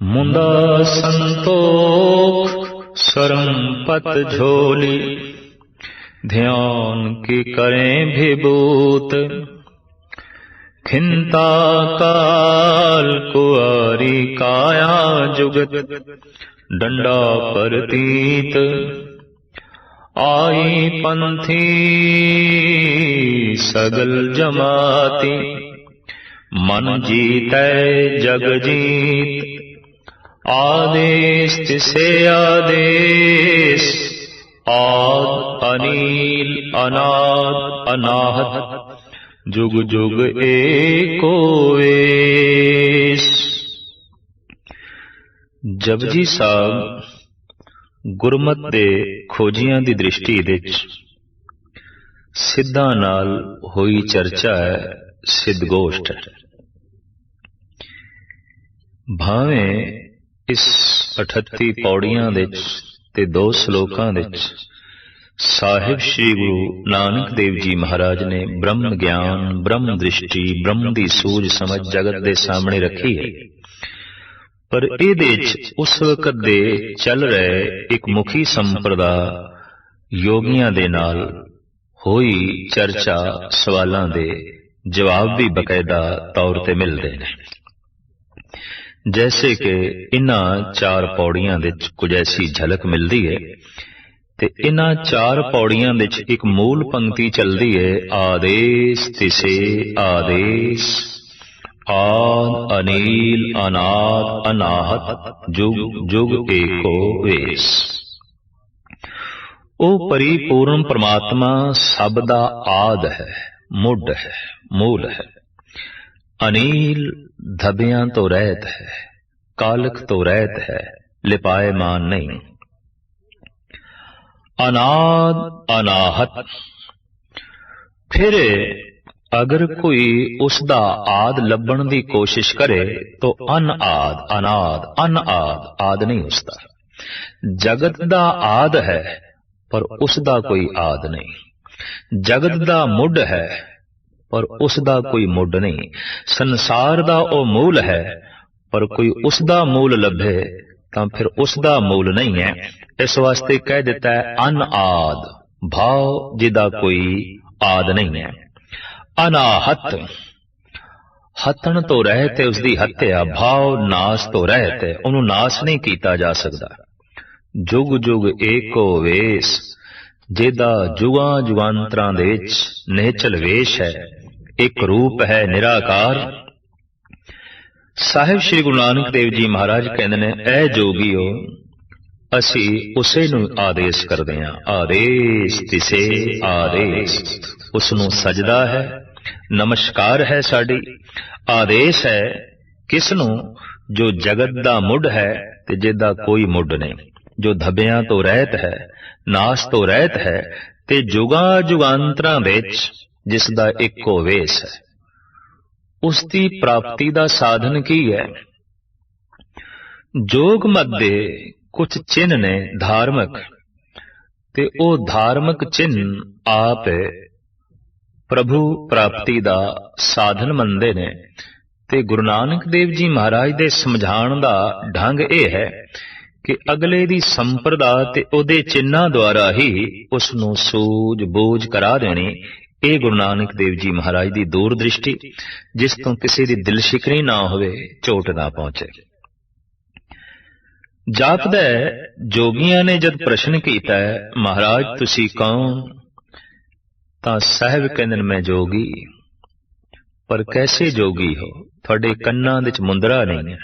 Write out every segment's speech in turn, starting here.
ਮੁੰਦਾ ਸੰਤੋਖ ਸਰਮ ਪਤ ਝੋਲੀ ध्यान की करें विभूत खिंता काल कुआरी काया जुगत डंडा परतीत आई पंथी सगल जमाती मन जीतै जग जीत आदेश तिसे आदेश ਆਦ ਅਨੀਲ ਅਨਾਦ ਅਨਾਹਤ ਜੁਗ ਜੁਗ ਏਕੋ ਏਸ ਜਪਜੀ ਸਾਹਿਬ ਗੁਰਮਤ ਦੇ ਖੋਜੀਆਂ ਦੀ ਦ੍ਰਿਸ਼ਟੀ ਵਿੱਚ ਸਿੱਧਾਂ ਨਾਲ ਹੋਈ ਚਰਚਾ ਹੈ ਸਿੱਧਗੋਸ਼ਟ ਹੈ ਭਾਵੇਂ ਇਸ 38 ਪੌੜੀਆਂ ਵਿੱਚ ਤੇ ਦੋ ਸ਼ਲੋਕਾਂ ਵਿੱਚ ਸਾਹਿਬ ਸ੍ਰੀ ਗੁਰੂ ਨਾਨਕ ਦੇਵ ਜੀ ਮਹਾਰਾਜ ਨੇ ਬ੍ਰਹਮ ਗਿਆਨ, ਬ੍ਰਹਮ ਦ੍ਰਿਸ਼ਟੀ, ਬ੍ਰਹਮ ਦੀ ਸੂਝ ਸਮਝ ਜਗਤ ਦੇ ਸਾਹਮਣੇ ਰੱਖੀ ਹੈ। ਪਰ ਇਹਦੇ ਵਿੱਚ ਉਸ ਵਕਤ ਦੇ ਚੱਲ ਰਹੇ ਇੱਕ ਮੁਖੀ ਸੰਪਰਦਾ ਯੋਗੀਆਂ ਦੇ ਨਾਲ ਹੋਈ ਚਰਚਾ ਸਵਾਲਾਂ ਦੇ ਜਵਾਬ ਵੀ ਬਕਾਇਦਾ ਤੌਰ ਤੇ ਮਿਲਦੇ ਨੇ। ਜੈਸੇ ਕਿ ਇਨ੍ਹਾਂ ਚਾਰ ਪੌੜੀਆਂ ਵਿੱਚ ਕੁਝ ਐਸੀ ਝਲਕ ਮਿਲਦੀ ਹੈ ਤੇ ਇਨ੍ਹਾਂ ਚਾਰ ਪੌੜੀਆਂ ਵਿੱਚ ਇੱਕ ਮੂਲ ਪੰਕਤੀ ਚੱਲਦੀ ਹੈ ਆਦੇਸ਼ ਤਿਸੇ ਆਦੇਸ਼ ਆਦ ਅਨੀਲ ਅਨਾਦ ਅਨਾਹਤ ਜੁਗ ਜੁਗ ਏਕੋ ਵੇਸ ਉਹ ਪਰਿਪੂਰਨ ਪ੍ਰਮਾਤਮਾ ਸਭ ਦਾ ਆਦ ਹੈ ਮੁੱਢ ਹੈ ਮੂਲ ਹੈ ਅਨੀਲ ਧਬਿਆਂ ਤੋਂ ਰਹਿਤ ਹੈ ਕਾਲਕ ਤੋਂ ਰਹਿਤ ਹੈ ਲਿਪਾਇਮਾਨ ਨਹੀਂ। ਅਨਾਦ ਅਨਾਹਤ। ਫਿਰ ਅਗਰ ਕੋਈ ਉਸ ਦਾ ਆਦ ਲੱਭਣ ਦੀ ਕੋਸ਼ਿਸ਼ ਕਰੇ ਤਾਂ ਅਨ ਆਦ ਅਨਾਦ ਅਨ ਆਦ ਆਦ ਨਹੀਂ ਉਸਦਾ। ਜਗਤ ਦਾ ਆਦ ਹੈ ਪਰ ਉਸ ਦਾ ਕੋਈ ਆਦ ਨਹੀਂ। ਜਗਤ ਦਾ ਮੁੱਢ ਹੈ ਪਰ ਉਸ ਦਾ ਕੋਈ ਮੁੱਢ ਨਹੀਂ। ਸੰਸਾਰ ਦਾ ਉਹ ਮੂਲ ਹੈ, ਪਰ ਕੋਈ ਉਸ ਦਾ ਮੂਲ ਲੱਭੇ, ਤਾਂ ਫਿਰ ਉਸ ਦਾ ਮੂਲ ਨਹੀਂ ਹੈ। ਇਸ ਵਾਸਤੇ ਕਹਿ ਦਿੱਤਾ ਹੈ ਅਨ ਆਦ ਭਾਵ ਜਿਹਦਾ ਕੋਈ ਆਦ ਨਹੀਂ ਹੈ। ਅਨਾਹਤ ਹਤਨ ਤੋਂ ਰਹਿ ਤੇ ਉਸ ਦੀ ਹੱਤਿਆ, ਭਾਵ ਨਾਸ ਤੋਂ ਰਹਿ ਤੇ ਉਹਨੂੰ ਨਾਸ ਨਹੀਂ ਕੀਤਾ ਜਾ ਸਕਦਾ। ਜੁਗ ਜੁਗ ਏਕੋ ਵੇਸ, ਜਿਹਦਾ ਜੁਗਾਂ ਜੁਗਾਂਤਰਾਂ ਦੇ ਵਿੱਚ ਨਿਹਚਲ ਵੇਸ਼ ਹੈ। ਇੱਕ ਰੂਪ ਹੈ ਨਿਰਾਕਾਰ। ਸਾਹਿਬ ਸ੍ਰੀ ਗੁਰੂ ਨਾਨਕ ਦੇਵ ਜੀ ਮਹਾਰਾਜ ਕਹਿੰਦੇ ਨੇ ਐ ਜੋਗੀਓ, ਅਸੀਂ ਉਸੇ ਨੂੰ ਆਦੇਸ਼ ਕਰਦੇ ਹਾਂ। ਆਦੇਸ਼ ਤਿਸੇ ਆਦੇਸ਼। ਉਸ ਨੂੰ ਸਜਦਾ ਹੈ, ਨਮਸਕਾਰ ਹੈ ਸਾਡੀ। ਆਦੇਸ਼ ਹੈ ਕਿਸ ਨੂੰ ਜੋ ਜਗਤ ਦਾ ਮੁੱਢ ਹੈ ਤੇ ਜਿਹਦਾ ਕੋਈ ਮੁੱਢ ਨਹੀਂ। ਜੋ ਧਬਿਆਂ ਤੋਂ ਰਹਿਤ ਹੈ, ਨਾਸ ਤੋਂ ਰਹਿਤ ਹੈ ਤੇ ਜੁਗਾਂ ਜੁਗਾਂਤਰਾਂ ਵਿੱਚ ਜਿਸ ਦਾ ਇੱਕੋ ਵੇਸ ਹੈ। ਉਸ ਦੀ ਪ੍ਰਾਪਤੀ ਦਾ ਸਾਧਨ ਕੀ ਹੈ? ਜੋਗ ਮਤ ਦੇ ਕੁਝ ਚਿੰਨ ਨੇ ਧਾਰਮਿਕ, ਤੇ ਉਹ ਧਾਰਮਿਕ ਚਿੰਨ ਆਪ ਪ੍ਰਭੂ ਪ੍ਰਾਪਤੀ ਦਾ ਸਾਧਨ ਮੰਨਦੇ ਨੇ। ਤੇ ਗੁਰੂ ਨਾਨਕ ਦੇਵ ਜੀ ਮਹਾਰਾਜ ਦੇ ਸਮਝਾਉਣ ਦਾ ਢੰਗ ਇਹ ਹੈ ਕਿ ਅਗਲੇ ਦੀ ਸੰਪਰਦਾ ਤੇ ਉਹਦੇ ਚਿੰਨਾਂ ਦੁਆਰਾ ਹੀ ਉਸ ਨੂੰ ਸੂਝ ਬੂਝ ਕਰਾ ਦੇਣੀ ਇਹ ਗੁਰੂ ਨਾਨਕ ਦੇਵ ਜੀ ਮਹਾਰਾਜ ਦੀ ਦੂਰ ਦ੍ਰਿਸ਼ਟੀ ਜਿਸ ਤੋਂ ਕਿਸੇ ਦੀ ਦਿਲ ਸ਼ਿਕਰੀ ਨਾ ਹੋਵੇ, ਝੋਟ ਨਾ ਪਹੁੰਚੇ। ਜਾਪਦਾ ਜੋਗੀਆਂ ਨੇ ਜਦ ਪ੍ਰਸ਼ਨ ਕੀਤਾ ਮਹਾਰਾਜ ਤੁਸੀਂ ਕੌਣ? ਤਾਂ ਸਾਹਿਬ ਕਹਿੰਦੇ ਮੈਂ ਜੋਗੀ। ਪਰ ਕੈਸੇ ਜੋਗੀ ਹੋ? ਤੁਹਾਡੇ ਕੰਨਾਂ ਵਿੱਚ ਮੁੰਦਰਾ ਨਹੀਂ ਹੈ।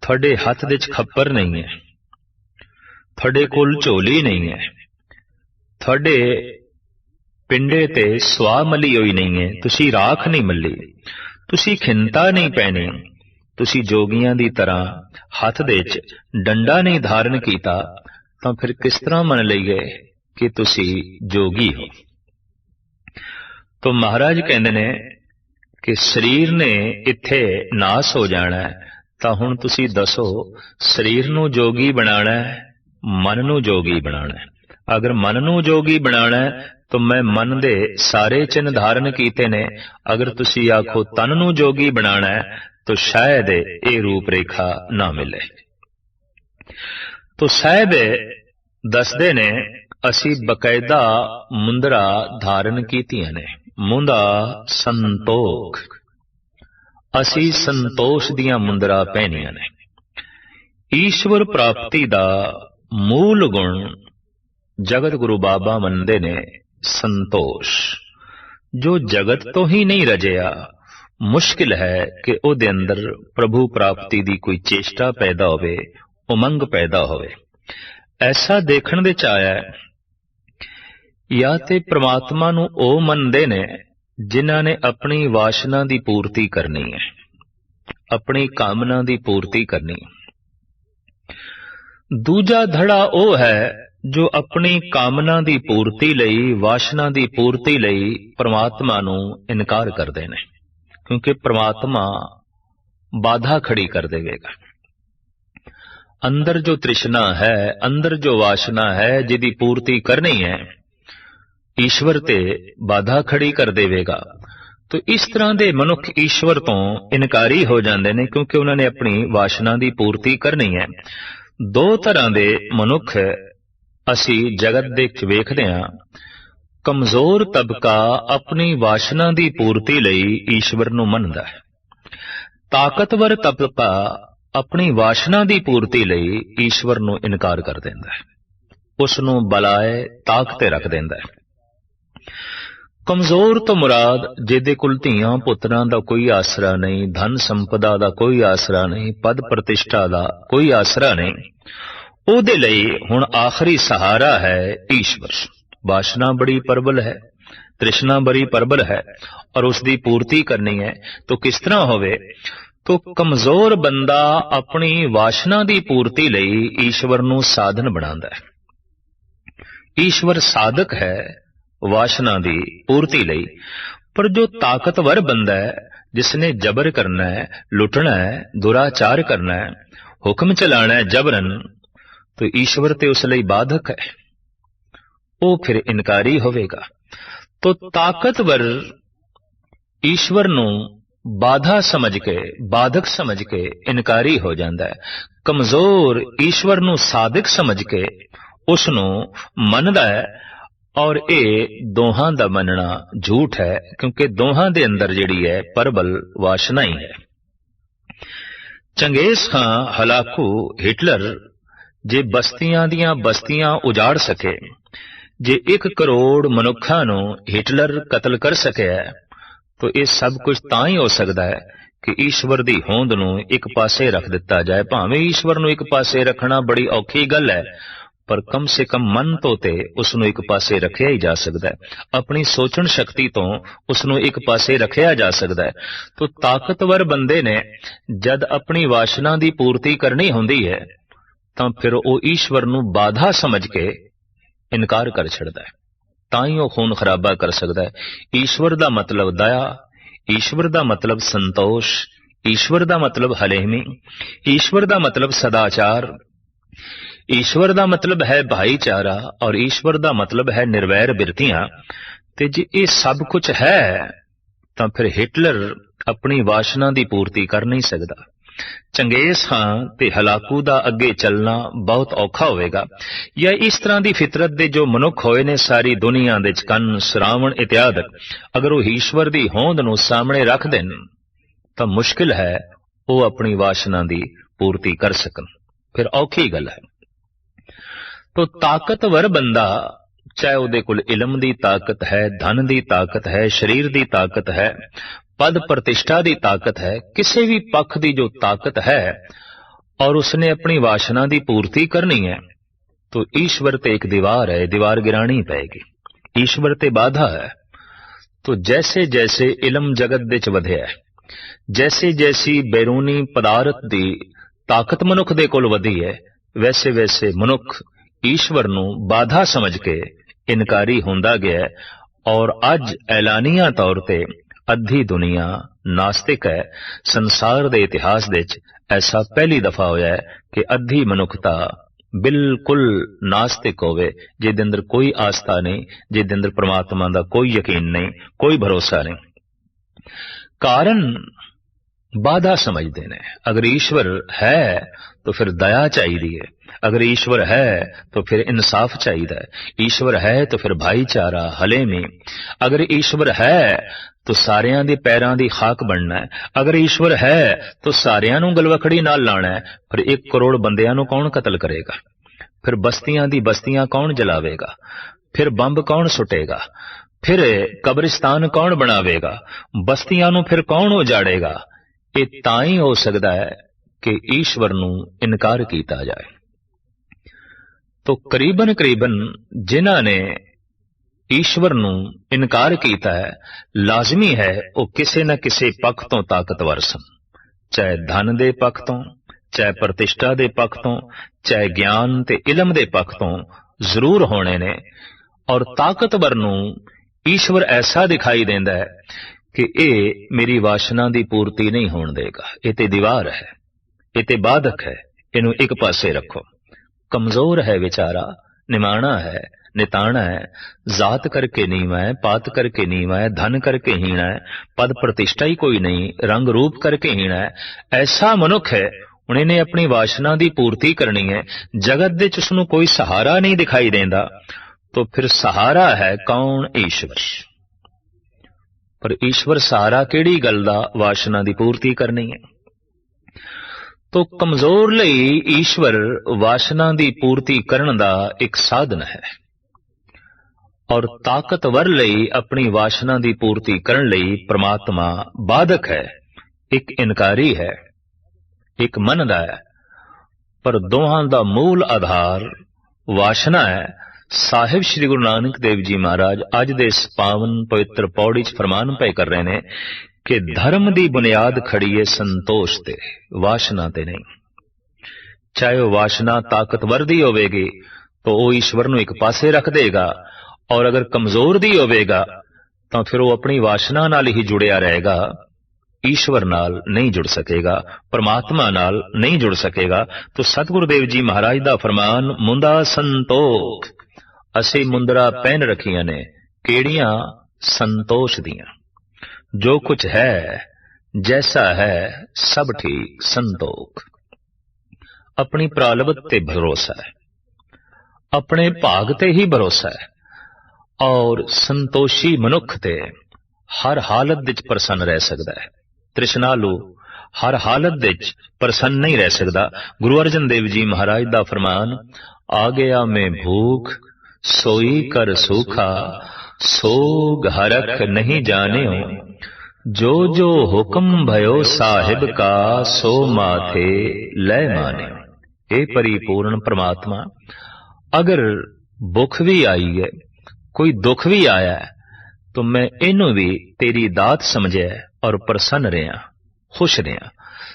ਤੁਹਾਡੇ ਹੱਥ ਵਿੱਚ ਖੱਪਰ ਨਹੀਂ ਹੈ। ਤੁਹਾਡੇ ਕੋਲ ਝੋਲੀ ਨਹੀਂ ਹੈ। ਤੁਹਾਡੇ ਪਿੰਡੇ ਤੇ ਸਵਾ ਮਲੀ ਹੋਈ ਨਹੀਂ ਹੈ ਤੁਸੀਂ ਰਾਖ ਨਹੀਂ ਮੱਲੀ। ਤੁਸੀਂ ਖਿੰਤਾ ਨਹੀਂ ਪੈਣੀ। ਤੁਸੀਂ ਜੋਗੀਆਂ ਦੀ ਤਰ੍ਹਾਂ ਹੱਥ ਦੇ ਵਿੱਚ ਡੰਡਾ ਨਹੀਂ ਧਾਰਨ ਕੀਤਾ, ਤਾਂ ਫਿਰ ਕਿਸ ਤਰ੍ਹਾਂ ਮੰਨ ਲਈ ਗਏ ਕਿ ਤੁਸੀਂ ਜੋਗੀ ਹੋ? ਤਾਂ ਮਹਾਰਾਜ ਕਹਿੰਦੇ ਨੇ ਕਿ ਸਰੀਰ ਨੇ ਇੱਥੇ ਨਾਸ ਹੋ ਜਾਣਾ ਤਾਂ ਹੁਣ ਤੁਸੀਂ ਦੱਸੋ, ਸਰੀਰ ਨੂੰ ਜੋਗੀ ਬਣਾਉਣਾ ਹੈ, ਮਨ ਨੂੰ ਜੋਗੀ ਬਣਾਉਣਾ ਹੈ? ਅਗਰ ਮਨ ਨੂੰ ਜੋਗੀ ਬਣਾਉਣਾ ਹੈ ਤੋ ਮੈਂ ਮਨ ਦੇ ਸਾਰੇ ਚਿੰਨ ਧਾਰਨ ਕੀਤੇ ਨੇ। ਅਗਰ ਤੁਸੀਂ ਆਖੋ ਤਨ ਨੂੰ ਜੋਗੀ ਬਣਾਣਾ ਹੈ, ਤੋ ਸ਼ਾਇਦ ਇਹ ਰੂਪ ਰੇਖਾ ਨਾ ਮਿਲੇ। ਤੋ ਸਾਹਿਬ ਦੱਸਦੇ ਨੇ, ਅਸੀਂ ਬਕਾਇਦਾ ਮੁੰਦਰਾ ਧਾਰਨ ਕੀਤੀਆਂ ਨੇ। ਮੁੰਦਾ ਸੰਤੋਖ। ਅਸੀਂ ਸੰਤੋਸ਼ ਦੀਆਂ ਮੁੰਦਰਾ ਪਹਿਨੀਆਂ ਨੇ। ਈਸ਼ਵਰ ਪ੍ਰਾਪਤੀ ਦਾ ਮੂਲ ਗੁਣ ਜਗਤ ਗੁਰੂ ਬਾਬਾ ਮੰਨਦੇ ਨੇ ਸੰਤੋਸ਼। ਜੋ ਜਗਤ ਤੋਂ ਹੀ ਨਹੀਂ ਰਜਿਆ, ਮੁਸ਼ਕਿਲ ਹੈ ਕਿ ਉਹਦੇ ਅੰਦਰ ਪ੍ਰਭੂ ਪ੍ਰਾਪਤੀ ਦੀ ਕੋਈ ਚੇਸ਼ਟਾ ਪੈਦਾ ਹੋਵੇ, ਉਮੰਗ ਪੈਦਾ ਹੋਵੇ। ਐਸਾ ਦੇਖਣ ਦੇ ਚ ਆਇਆ ਜਾਂ ਤੇ ਪ੍ਰਮਾਤਮਾ ਨੂੰ ਉਹ ਮੰਨਦੇ ਨੇ ਜਿਨ੍ਹਾਂ ਨੇ ਆਪਣੀ ਵਾਸ਼ਨਾ ਦੀ ਪੂਰਤੀ ਕਰਨੀ ਹੈ, ਆਪਣੀ ਕਾਮਨਾ ਦੀ ਪੂਰਤੀ ਕਰਨੀ ਦੂਜਾ ਧੜਾ ਉਹ ਹੈ ਜੋ ਆਪਣੀ ਕਾਮਨਾ ਦੀ ਪੂਰਤੀ ਲਈ, ਵਾਸ਼ਨਾ ਦੀ ਪੂਰਤੀ ਲਈ ਪ੍ਰਮਾਤਮਾ ਨੂੰ ਇਨਕਾਰ ਕਰਦੇ ਨੇ। ਕਿਉਂਕਿ ਪ੍ਰਮਾਤਮਾ ਬਾਧਾ ਖੜੀ ਕਰ ਦੇਵੇਗਾ। ਅੰਦਰ ਜੋ ਤ੍ਰਿਸ਼ਨਾ ਹੈ, ਅੰਦਰ ਜੋ ਵਾਸ਼ਨਾ ਹੈ, ਜਿਹਦੀ ਪੂਰਤੀ ਕਰਨੀ ਹੈ, ਈਸ਼ਵਰ ਤੇ ਬਾਧਾ ਖੜੀ ਕਰ ਦੇਵੇਗਾ। ਤੋ ਇਸ ਤਰ੍ਹਾਂ ਦੇ ਮਨੁੱਖ ਈਸ਼ਵਰ ਤੋਂ ਇਨਕਾਰੀ ਹੋ ਜਾਂਦੇ ਨੇ, ਕਿਉਂਕਿ ਉਹਨਾਂ ਨੇ ਆਪਣੀ ਵਾਸ਼ਨਾ ਦੀ ਪੂਰਤੀ ਕਰਨੀ ਹੈ। ਦੋ ਤਰ੍ਹਾਂ ਦੇ ਮਨੁੱਖ ਅਸੀਂ ਜਗਤ ਦੇ ਵੇਖਦੇ ਹਾਂ। ਕਮਜ਼ੋਰ ਤਬਕਾ ਆਪਣੀ ਵਾਸ਼ਨਾ ਦੀ ਪੂਰਤੀ ਲਈ ਈਸ਼ਵਰ ਨੂੰ ਮੰਨਦਾ ਹੈ। ਤਾਕਤਵਰ ਤਬਕਾ ਆਪਣੀ ਵਾਸ਼ਨਾ ਦੀ ਪੂਰਤੀ ਲਈ ਈਸ਼ਵਰ ਨੂੰ ਇਨਕਾਰ ਕਰ ਦਿੰਦਾ ਹੈ। ਉਸ ਨੂੰ ਬਲਾਏ ਤਾਕ ਤੇ ਰੱਖ ਦਿੰਦਾ ਹੈ। ਕਮਜ਼ੋਰ ਤੋਂ ਮੁਰਾਦ ਜਿਹਦੇ ਕੋਲ ਧੀਆਂ ਪੁੱਤਰਾਂ ਦਾ ਕੋਈ ਆਸਰਾ ਨਹੀਂ, ਧਨ ਸੰਪਦਾ ਦਾ ਕੋਈ ਆਸਰਾ ਨਹੀਂ, ਪਦ ਪ੍ਰਤਿਸ਼ਠਾ ਦਾ ਕੋਈ ਆਸਰਾ ਨਹੀਂ ਉਹਦੇ ਲਈ ਹੁਣ ਆਖਰੀ ਸਹਾਰਾ ਹੈ ਈਸ਼ਵਰ। ਵਾਸ਼ਨਾ ਬੜੀ ਪਰਬਲ ਹੈ, ਤ੍ਰਿਸ਼ਨਾ ਬੜੀ ਪਰਬਲ ਹੈ, ਔਰ ਉਸ ਦੀ ਪੂਰਤੀ ਕਰਨੀ ਹੈ। ਤਾਂ ਕਿਸ ਤਰ੍ਹਾਂ ਹੋਵੇ? ਤੋ ਕਮਜ਼ੋਰ ਬੰਦਾ ਆਪਣੀ ਵਾਸ਼ਨਾ ਦੀ ਪੂਰਤੀ ਲਈ ਈਸ਼ਵਰ ਨੂੰ ਸਾਧਨ ਬਣਾਉਂਦਾ ਹੈ। ਈਸ਼ਵਰ ਸਾਧਕ ਹੈ ਵਾਸ਼ਨਾ ਦੀ ਪੂਰਤੀ ਲਈ, ਪਰ ਜੋ ਤਾਕਤਵਰ ਬੰਦਾ ਹੈ ਜਿਸ ਨੇ ਜ਼ਬਰ ਕਰਨਾ ਹੈ, ਲੁੱਟਣਾ ਹੈ, ਦੁਰਾਚਾਰ ਕਰਨਾ ਹੈ, ਹੁਕਮ ਚਲਾਣਾ ਹੈ ਜਬਰਨ ਤੋ ਈਸ਼ਵਰ ਤੇ ਉਸ ਲਈ ਬਾਧਕ ਹੈ ਉਹ ਫਿਰ ਇਨਕਾਰੀ ਹੋਵੇਗਾ ਤੋ ਤਾਕਤਵਰ ਈਸ਼ਵਰ ਨੂੰ ਬਾਧਾ ਸਮਝ ਕੇ ਬਾਧਕ ਸਮਝ ਕੇ ਇਨਕਾਰੀ ਹੋ ਜਾਂਦਾ ਹੈ ਕਮਜ਼ੋਰ ਈਸ਼ਵਰ ਨੂੰ ਸਾਧਕ ਸਮਝ ਕੇ ਉਸ ਨੂੰ ਮੰਨਦਾ ਹੈ ਔਰ ਇਹ ਦੋਹਾਂ ਦਾ ਮੰਨਣਾ ਝੂਠ ਹੈ ਕਿਉਂਕਿ ਦੋਹਾਂ ਦੇ ਅੰਦਰ ਜਿਹੜੀ ਹੈ ਪਰਬਲ ਵਾਸ਼ਨਾ ਹੀ ਹੈ ਚੰਗੇਜ਼ ਖਾਂ ਹਲਾਕੂ ਹਿਟਲਰ ਜੇ ਬਸਤੀਆਂ ਦੀਆਂ ਬਸਤੀਆਂ ਉਜਾੜ ਸਕੇ, ਜੇ 1 ਕਰੋੜ ਮਨੁੱਖਾਂ ਨੂੰ ਹਿਟਲਰ ਕਤਲ ਕਰ ਸਕਿਆ ਤਾਂ ਇਹ ਸਭ ਕੁਝ ਤਾਂ ਹੀ ਹੋ ਸਕਦਾ ਹੈ ਕਿ ਈਸ਼ਵਰ ਦੀ ਹੋਂਦ ਨੂੰ ਇੱਕ ਪਾਸੇ ਰੱਖ ਦਿੱਤਾ ਜਾਏ। ਭਾਵੇਂ ਈਸ਼ਵਰ ਨੂੰ ਇੱਕ ਪਾਸੇ ਰੱਖਣਾ ਬੜੀ ਔਖੀ ਗੱਲ ਹੈ, ਪਰ ਕਮ ਸੇ ਕਮ ਮਨ ਤੋਂ ਤੇ ਉਸ ਨੂੰ ਇੱਕ ਪਾਸੇ ਰੱਖਿਆ ਹੀ ਜਾ ਸਕਦਾ ਹੈ। ਆਪਣੀ ਸੋਚਣ ਸ਼ਕਤੀ ਤੋਂ ਉਸ ਨੂੰ ਇੱਕ ਪਾਸੇ ਰੱਖਿਆ ਜਾ ਸਕਦਾ ਹੈ। ਤੋ ਤਾਕਤਵਰ ਬੰਦੇ ਨੇ ਜਦ ਆਪਣੀ ਵਾਸ਼ਨਾ ਦੀ ਪੂਰਤੀ ਕਰਨੀ ਹੁੰਦੀ ਹੈ ਤਾਂ ਫਿਰ ਉਹ ਈਸ਼ਵਰ ਨੂੰ ਬਾਧਾ ਸਮਝ ਕੇ ਇਨਕਾਰ ਕਰ ਛੱਡਦਾ ਹੈ। ਤਾਂ ਹੀ ਉਹ ਖੂਨ ਖਰਾਬਾ ਕਰ ਸਕਦਾ ਹੈ। ਈਸ਼ਵਰ ਦਾ ਮਤਲਬ ਦਇਆ, ਈਸ਼ਵਰ ਦਾ ਮਤਲਬ ਸੰਤੋਸ਼, ਈਸ਼ਵਰ ਦਾ ਮਤਲਬ ਹਲੇਮੀ, ਈਸ਼ਵਰ ਦਾ ਮਤਲਬ ਸਦਾਚਾਰ, ਈਸ਼ਵਰ ਦਾ ਮਤਲਬ ਹੈ ਭਾਈਚਾਰਾ ਔਰ ਈਸ਼ਵਰ ਦਾ ਮਤਲਬ ਹੈ ਨਿਰਵੈਰ ਬਿਰਤੀਆਂ। ਤੇ ਜੇ ਇਹ ਸਭ ਕੁਝ ਹੈ, ਤਾਂ ਫਿਰ ਹਿਟਲਰ ਆਪਣੀ ਵਾਸ਼ਨਾ ਦੀ ਪੂਰਤੀ ਕਰ ਨਹੀਂ ਸਕਦਾ। ਚੰਗੇਜ਼ ਹਾਂ ਤੇ ਹਲਾਕੂ ਦਾ ਅੱਗੇ ਚੱਲਣਾ ਬਹੁਤ ਔਖਾ ਹੋਵੇਗਾ। ਜਾਂ ਇਸ ਤਰ੍ਹਾਂ ਦੀ ਫਿਤਰਤ ਦੇ ਜੋ ਮਨੁੱਖ ਹੋਏ ਨੇ ਸਾਰੀ ਦੁਨੀਆ ਦੇ ਚ ਕੰਨ ਸਰਾਵਣ ਇਤਿਆਦ ਅਗਰ ਉਹ ਈਸ਼ਵਰ ਦੀ ਹੋਂਦ ਨੂੰ ਸਾਹਮਣੇ ਰੱਖ ਦੇਣ, ਤਾਂ ਮੁਸ਼ਕਿਲ ਹੈ ਉਹ ਆਪਣੀ ਵਾਸ਼ਨਾ ਦੀ ਪੂਰਤੀ ਕਰ ਸਕਣ। ਫਿਰ ਔਖੀ ਗੱਲ ਹੈ। ਤੋ ਤਾਕਤਵਰ ਬੰਦਾ, ਚਾਹੇ ਉਹਦੇ ਕੋਲ ਇਲਮ ਦੀ ਤਾਕਤ ਹੈ, ਧਨ ਦੀ ਤਾਕਤ ਹੈ, ਸਰੀਰ ਦੀ ਤਾਕਤ ਹੈ ਪਦ ਪ੍ਰਤਿਸ਼ਠਾ ਦੀ ਤਾਕਤ ਹੈ ਕਿਸੇ ਵੀ ਪੱਖ ਦੀ ਜੋ ਤਾਕਤ ਹੈ ਔਰ ਉਸਨੇ ਆਪਣੀ ਵਾਸ਼ਨਾ ਦੀ ਪੂਰਤੀ ਕਰਨੀ ਹੈ तो ईश्वर ते एक दीवार है दीवार गिरानी पएगी ईश्वर ते बाधा है तो जैसे जैसे इलम जगत ਦੇ ਚ ਵਧਿਆ ਹੈ ਜੈਸੇ ਜੈਸੀ ਬੈਰੂਨੀ ਪਦਾਰਥ ਦੀ ਤਾਕਤ ਮਨੁੱਖ ਦੇ ਕੋਲ ਵਧੀ ਹੈ ਵੈਸੇ ਵੈਸੇ ਮਨੁੱਖ ਈਸ਼ਵਰ ਨੂੰ ਬਾਧਾ ਸਮਝ ਕੇ ਇਨਕਾਰੀ ਹੁੰਦਾ ਗਿਆ ਹੈ ਔਰ ਅੱਜ ਐਲਾਨੀਆਂ ਤੌਰ ਤੇ ਅੱਧੀ ਦੁਨੀਆ ਨਾਸਤਿਕ ਹੈ, ਸੰਸਾਰ ਦੇ ਇਤਿਹਾਸ ਵਿੱਚ ਐਸਾ ਪਹਿਲੀ ਦਫਾ ਹੋਇਆ ਹੈ ਕਿ ਅੱਧੀ ਮਨੁੱਖਤਾ ਬਿਲਕੁਲ ਨਾਸਤਿਕ ਹੋਵੇ, ਜਿਹਦੇ ਅੰਦਰ ਕੋਈ ਆਸਥਾ ਨਹੀਂ, ਜਿਹਦੇ ਅੰਦਰ ਪ੍ਰਮਾਤਮਾ ਦਾ ਕੋਈ ਯਕੀਨ ਨਹੀਂ, ਕੋਈ ਭਰੋਸਾ ਨਹੀਂ। ਕਾਰਨ ਬਾਧਾ ਸਮਝਦੇ ਨੇ। ਅਗਰ ਈਸ਼ਵਰ ਹੈ, ਤਾਂ ਫਿਰ ਦਇਆ ਚਾਹੀਦੀ ਹੈ। ਅਗਰ ਈਸ਼ਵਰ ਹੈ, ਤਾਂ ਫਿਰ ਇਨਸਾਫ ਚਾਹੀਦਾ ਹੈ। ਈਸ਼ਵਰ ਹੈ, ਤਾਂ ਫਿਰ ਭਾਈਚਾਰਾ ਹਲੇਮੀ ਅਗਰ ਈਸ਼ਵਰ ਹੈ, ਤਾਂ ਸਾਰਿਆਂ ਦੇ ਪੈਰਾਂ ਦੀ ਖਾਕ ਬਣਨਾ ਹੈ। ਅਗਰ ਈਸ਼ਵਰ ਹੈ, ਤਾਂ ਸਾਰਿਆਂ ਨੂੰ ਗਲਵਖੜੀ ਨਾਲ ਲਾਣਾ ਹੈ। ਫਿਰ 1 ਕਰੋੜ ਬੰਦਿਆਂ ਨੂੰ ਕੌਣ ਕਤਲ ਕਰੇਗਾ? ਫਿਰ ਬਸਤੀਆਂ ਦੀ ਬਸਤੀਆਂ ਕੌਣ ਜਲਾਵੇਗਾ? ਫਿਰ ਬੰਬ ਕੌਣ ਸੁੱਟੇਗਾ? ਫਿਰ ਕਬਰਿਸਤਾਨ ਕੌਣ ਬਣਾਵੇਗਾ? ਬਸਤੀਆਂ ਨੂੰ ਫਿਰ ਕੌਣ ਉਜਾੜੇਗਾ? ਇਹ ਤਾਂ ਹੀ ਹੋ ਸਕਦਾ ਹੈ ਕਿ ਈਸ਼ਵਰ ਨੂੰ ਇਨਕਾਰ ਕੀਤਾ ਜਾਏ। ਤੋ ਕਰੀਬਨ ਕਰੀਬਨ ਜਿਨ੍ਹਾਂ ਨੇ ਈਸ਼ਵਰ ਨੂੰ ਇਨਕਾਰ ਕੀਤਾ ਹੈ, ਲਾਜ਼ਮੀ ਹੈ ਉਹ ਕਿਸੇ ਨਾ ਕਿਸੇ ਪੱਖ ਤੋਂ ਤਾਕਤਵਰ ਸਨ। ਚਾਹੇ ਧਨ ਦੇ ਪੱਖ ਤੋਂ, ਚਾਹੇ ਪ੍ਰਤਿਸ਼ਠਾ ਦੇ ਪੱਖ ਤੋਂ, ਚਾਹੇ ਗਿਆਨ ਤੇ ਇਲਮ ਦੇ ਪੱਖ ਤੋਂ ਜ਼ਰੂਰ ਹੋਣੇ ਨੇ ਔਰ ਤਾਕਤਵਰ ਨੂੰ ਈਸ਼ਵਰ ਐਸਾ ਦਿਖਾਈ ਦਿੰਦਾ ਹੈ ਕਿ ਇਹ ਮੇਰੀ ਵਾਸ਼ਨਾ ਦੀ ਪੂਰਤੀ ਨਹੀਂ ਹੋਣ ਦੇਗਾ। ਇਹ ਤੇ ਦੀਵਾਰ ਹੈ, ਇਹ ਤੇ ਬਾਧਕ ਹੈ, ਇਹਨੂੰ ਇੱਕ ਪਾਸੇ ਰੱਖੋ। ਕਮਜ਼ੋਰ ਹੈ ਵਿਚਾਰਾ ਨਿਮਾਣਾ ਹੈ ਨਿਤਾਣਾ ਹੈ ਜ਼ਾਤ ਕਰਕੇ ਨੀਵਾ ਹੈ ਪਾਤ ਕਰਕੇ ਨੀਵਾ ਹੈ ਧਨ ਕਰਕੇ ਹੀਣਾ ਹੈ ਪਦ ਪ੍ਰਤਿਸ਼ਠਾ ਹੀ ਕੋਈ ਨਹੀਂ ਰੰਗ ਰੂਪ ਕਰਕੇ ਹੀਣਾ ਹੈ ਐਸਾ ਮਨੁੱਖ ਹੈ ਹੁਣ ਇਹਨੇ ਆਪਣੀ ਵਾਸ਼ਨਾ ਦੀ ਪੂਰਤੀ ਕਰਨੀ ਹੈ ਜਗਤ ਦੇ ਚ ਉਸ ਨੂੰ ਕੋਈ ਸਹਾਰਾ ਨਹੀਂ ਦਿਖਾਈ ਦਿੰਦਾ तो फिर सहारा है कौन ईश्वर ਪਰ ਈਸ਼ਵਰ ਸਹਾਰਾ ਕਿਹੜੀ ਗੱਲ ਦਾ ਵਾਸ਼ਨਾ ਦੀ ਪੂਰਤੀ ਕਰਨੀ ਹੈ ਤੋ ਕਮਜ਼ੋਰ ਲਈ ਈਸ਼ਵਰ ਵਾਸ਼ਨਾ ਦੀ ਪੂਰਤੀ ਕਰਨ ਦਾ ਇੱਕ ਸਾਧਨ ਹੈ। ਔਰ ਤਾਕਤਵਰ ਲਈ ਆਪਣੀ ਵਾਸ਼ਨਾ ਦੀ ਪੂਰਤੀ ਕਰਨ ਲਈ ਪ੍ਰਮਾਤਮਾ ਬਾਧਕ ਹੈ, ਇੱਕ ਇਨਕਾਰੀ ਹੈ, ਇੱਕ ਮੰਨਦਾ ਹੈ। ਪਰ ਦੋਹਾਂ ਦਾ ਮੂਲ ਆਧਾਰ ਵਾਸ਼ਨਾ ਹੈ। ਸਾਹਿਬ ਸ੍ਰੀ ਗੁਰੂ ਨਾਨਕ ਦੇਵ ਜੀ ਮਹਾਰਾਜ ਅੱਜ ਦੇ ਇਸ ਪਾਵਨ ਪਵਿੱਤਰ ਪੌੜੀ 'ਚ ਫਰਮਾਨ ਪਏ ਕਰ ਰਹੇ ਨੇ ਕਿ ਧਰਮ ਦੀ ਬੁਨਿਆਦ ਖੜੀ ਹੈ ਸੰਤੋਸ਼ ਤੇ, ਵਾਸ਼ਨਾ ਤੇ ਨਹੀਂ। ਚਾਹੇ ਉਹ ਵਾਸ਼ਨਾ ਤਾਕਤਵਰ ਦੀ ਹੋਵੇਗੀ, ਤਾਂ ਉਹ ਈਸ਼ਵਰ ਨੂੰ ਇੱਕ ਪਾਸੇ ਰੱਖ ਦੇਗਾ, ਔਰ ਅਗਰ ਕਮਜ਼ੋਰ ਦੀ ਹੋਵੇਗਾ, ਤਾਂ ਫਿਰ ਉਹ ਆਪਣੀ ਵਾਸ਼ਨਾ ਨਾਲ ਹੀ ਜੁੜਿਆ ਰਹੇਗਾ, ਈਸ਼ਵਰ ਨਾਲ ਨਹੀਂ ਜੁੜ ਸਕੇਗਾ, ਪਰਮਾਤਮਾ ਨਾਲ ਨਹੀਂ ਜੁੜ ਸਕੇਗਾ। ਤਾਂ ਸਤਿਗੁਰੂ ਦੇਵ ਜੀ ਮਹਾਰਾਜ ਦਾ ਫਰਮਾਨ, ਮੁੰਦਾ ਸੰਤੋਖ। ਅਸੀਂ ਮੁੰਦਰਾ ਪਹਿਨ ਰੱਖੀਆਂ ਨੇ, ਕਿਹੜੀਆਂ? ਸੰਤੋਸ਼ ਦੀਆਂ। ਜੋ ਕੁਝ ਹੈ, ਜੈਸਾ ਹੈ, ਸਭ ਠੀਕ, ਸੰਤੋਖ। ਆਪਣੀ ਪ੍ਰਾਲਬਤ ਤੇ ਭਰੋਸਾ ਹੈ। ਆਪਣੇ ਭਾਗ ਤੇ ਹੀ ਭਰੋਸਾ ਹੈ। ਔਰ ਸੰਤੋਸ਼ੀ ਮਨੁੱਖ ਤੇ ਹਰ ਹਾਲਤ ਵਿੱਚ ਪ੍ਰਸੰਨ ਰਹਿ ਸਕਦਾ ਹੈ। ਤ੍ਰਿਸ਼ਨਾਲੂ, ਹਰ ਹਾਲਤ ਵਿੱਚ ਪ੍ਰਸੰਨ ਨਹੀਂ ਰਹਿ ਸਕਦਾ। ਗੁਰੂ ਅਰਜਨ ਦੇਵ ਜੀ ਮਹਾਰਾਜ ਦਾ ਫਰਮਾਨ, ਆ ਗਿਆ ਮੈਂ ਭੂਖ, ਸੋਈ ਕਰ ਸੁਖਾ ਸੋ ਘਰਖ ਨਹੀਂ ਜਾਣਿਓ। ਜੋ ਜੋ ਹੁਕਮ ਭਇਓ ਸਾਹਿਬ ਕਾ, ਸੋ ਮਾਥੇ ਲੈ ਮਾਨਿਓ ਇਹ ਪਰਿਪੂਰਨ ਪ੍ਰਮਾਤਮਾ, ਅਗਰ ਭੁੱਖ ਵੀ ਆਈ ਹੈ, ਕੋਈ ਦੁੱਖ ਵੀ ਆਇਆ ਹੈ, ਤਾਂ ਮੈਂ ਇਹਨੂੰ ਵੀ ਤੇਰੀ ਦਾਤ ਸਮਝਿਆ ਔਰ ਪ੍ਰਸੰਨ ਰਿਆਂ ਖੁਸ਼ ਰਿਆਂ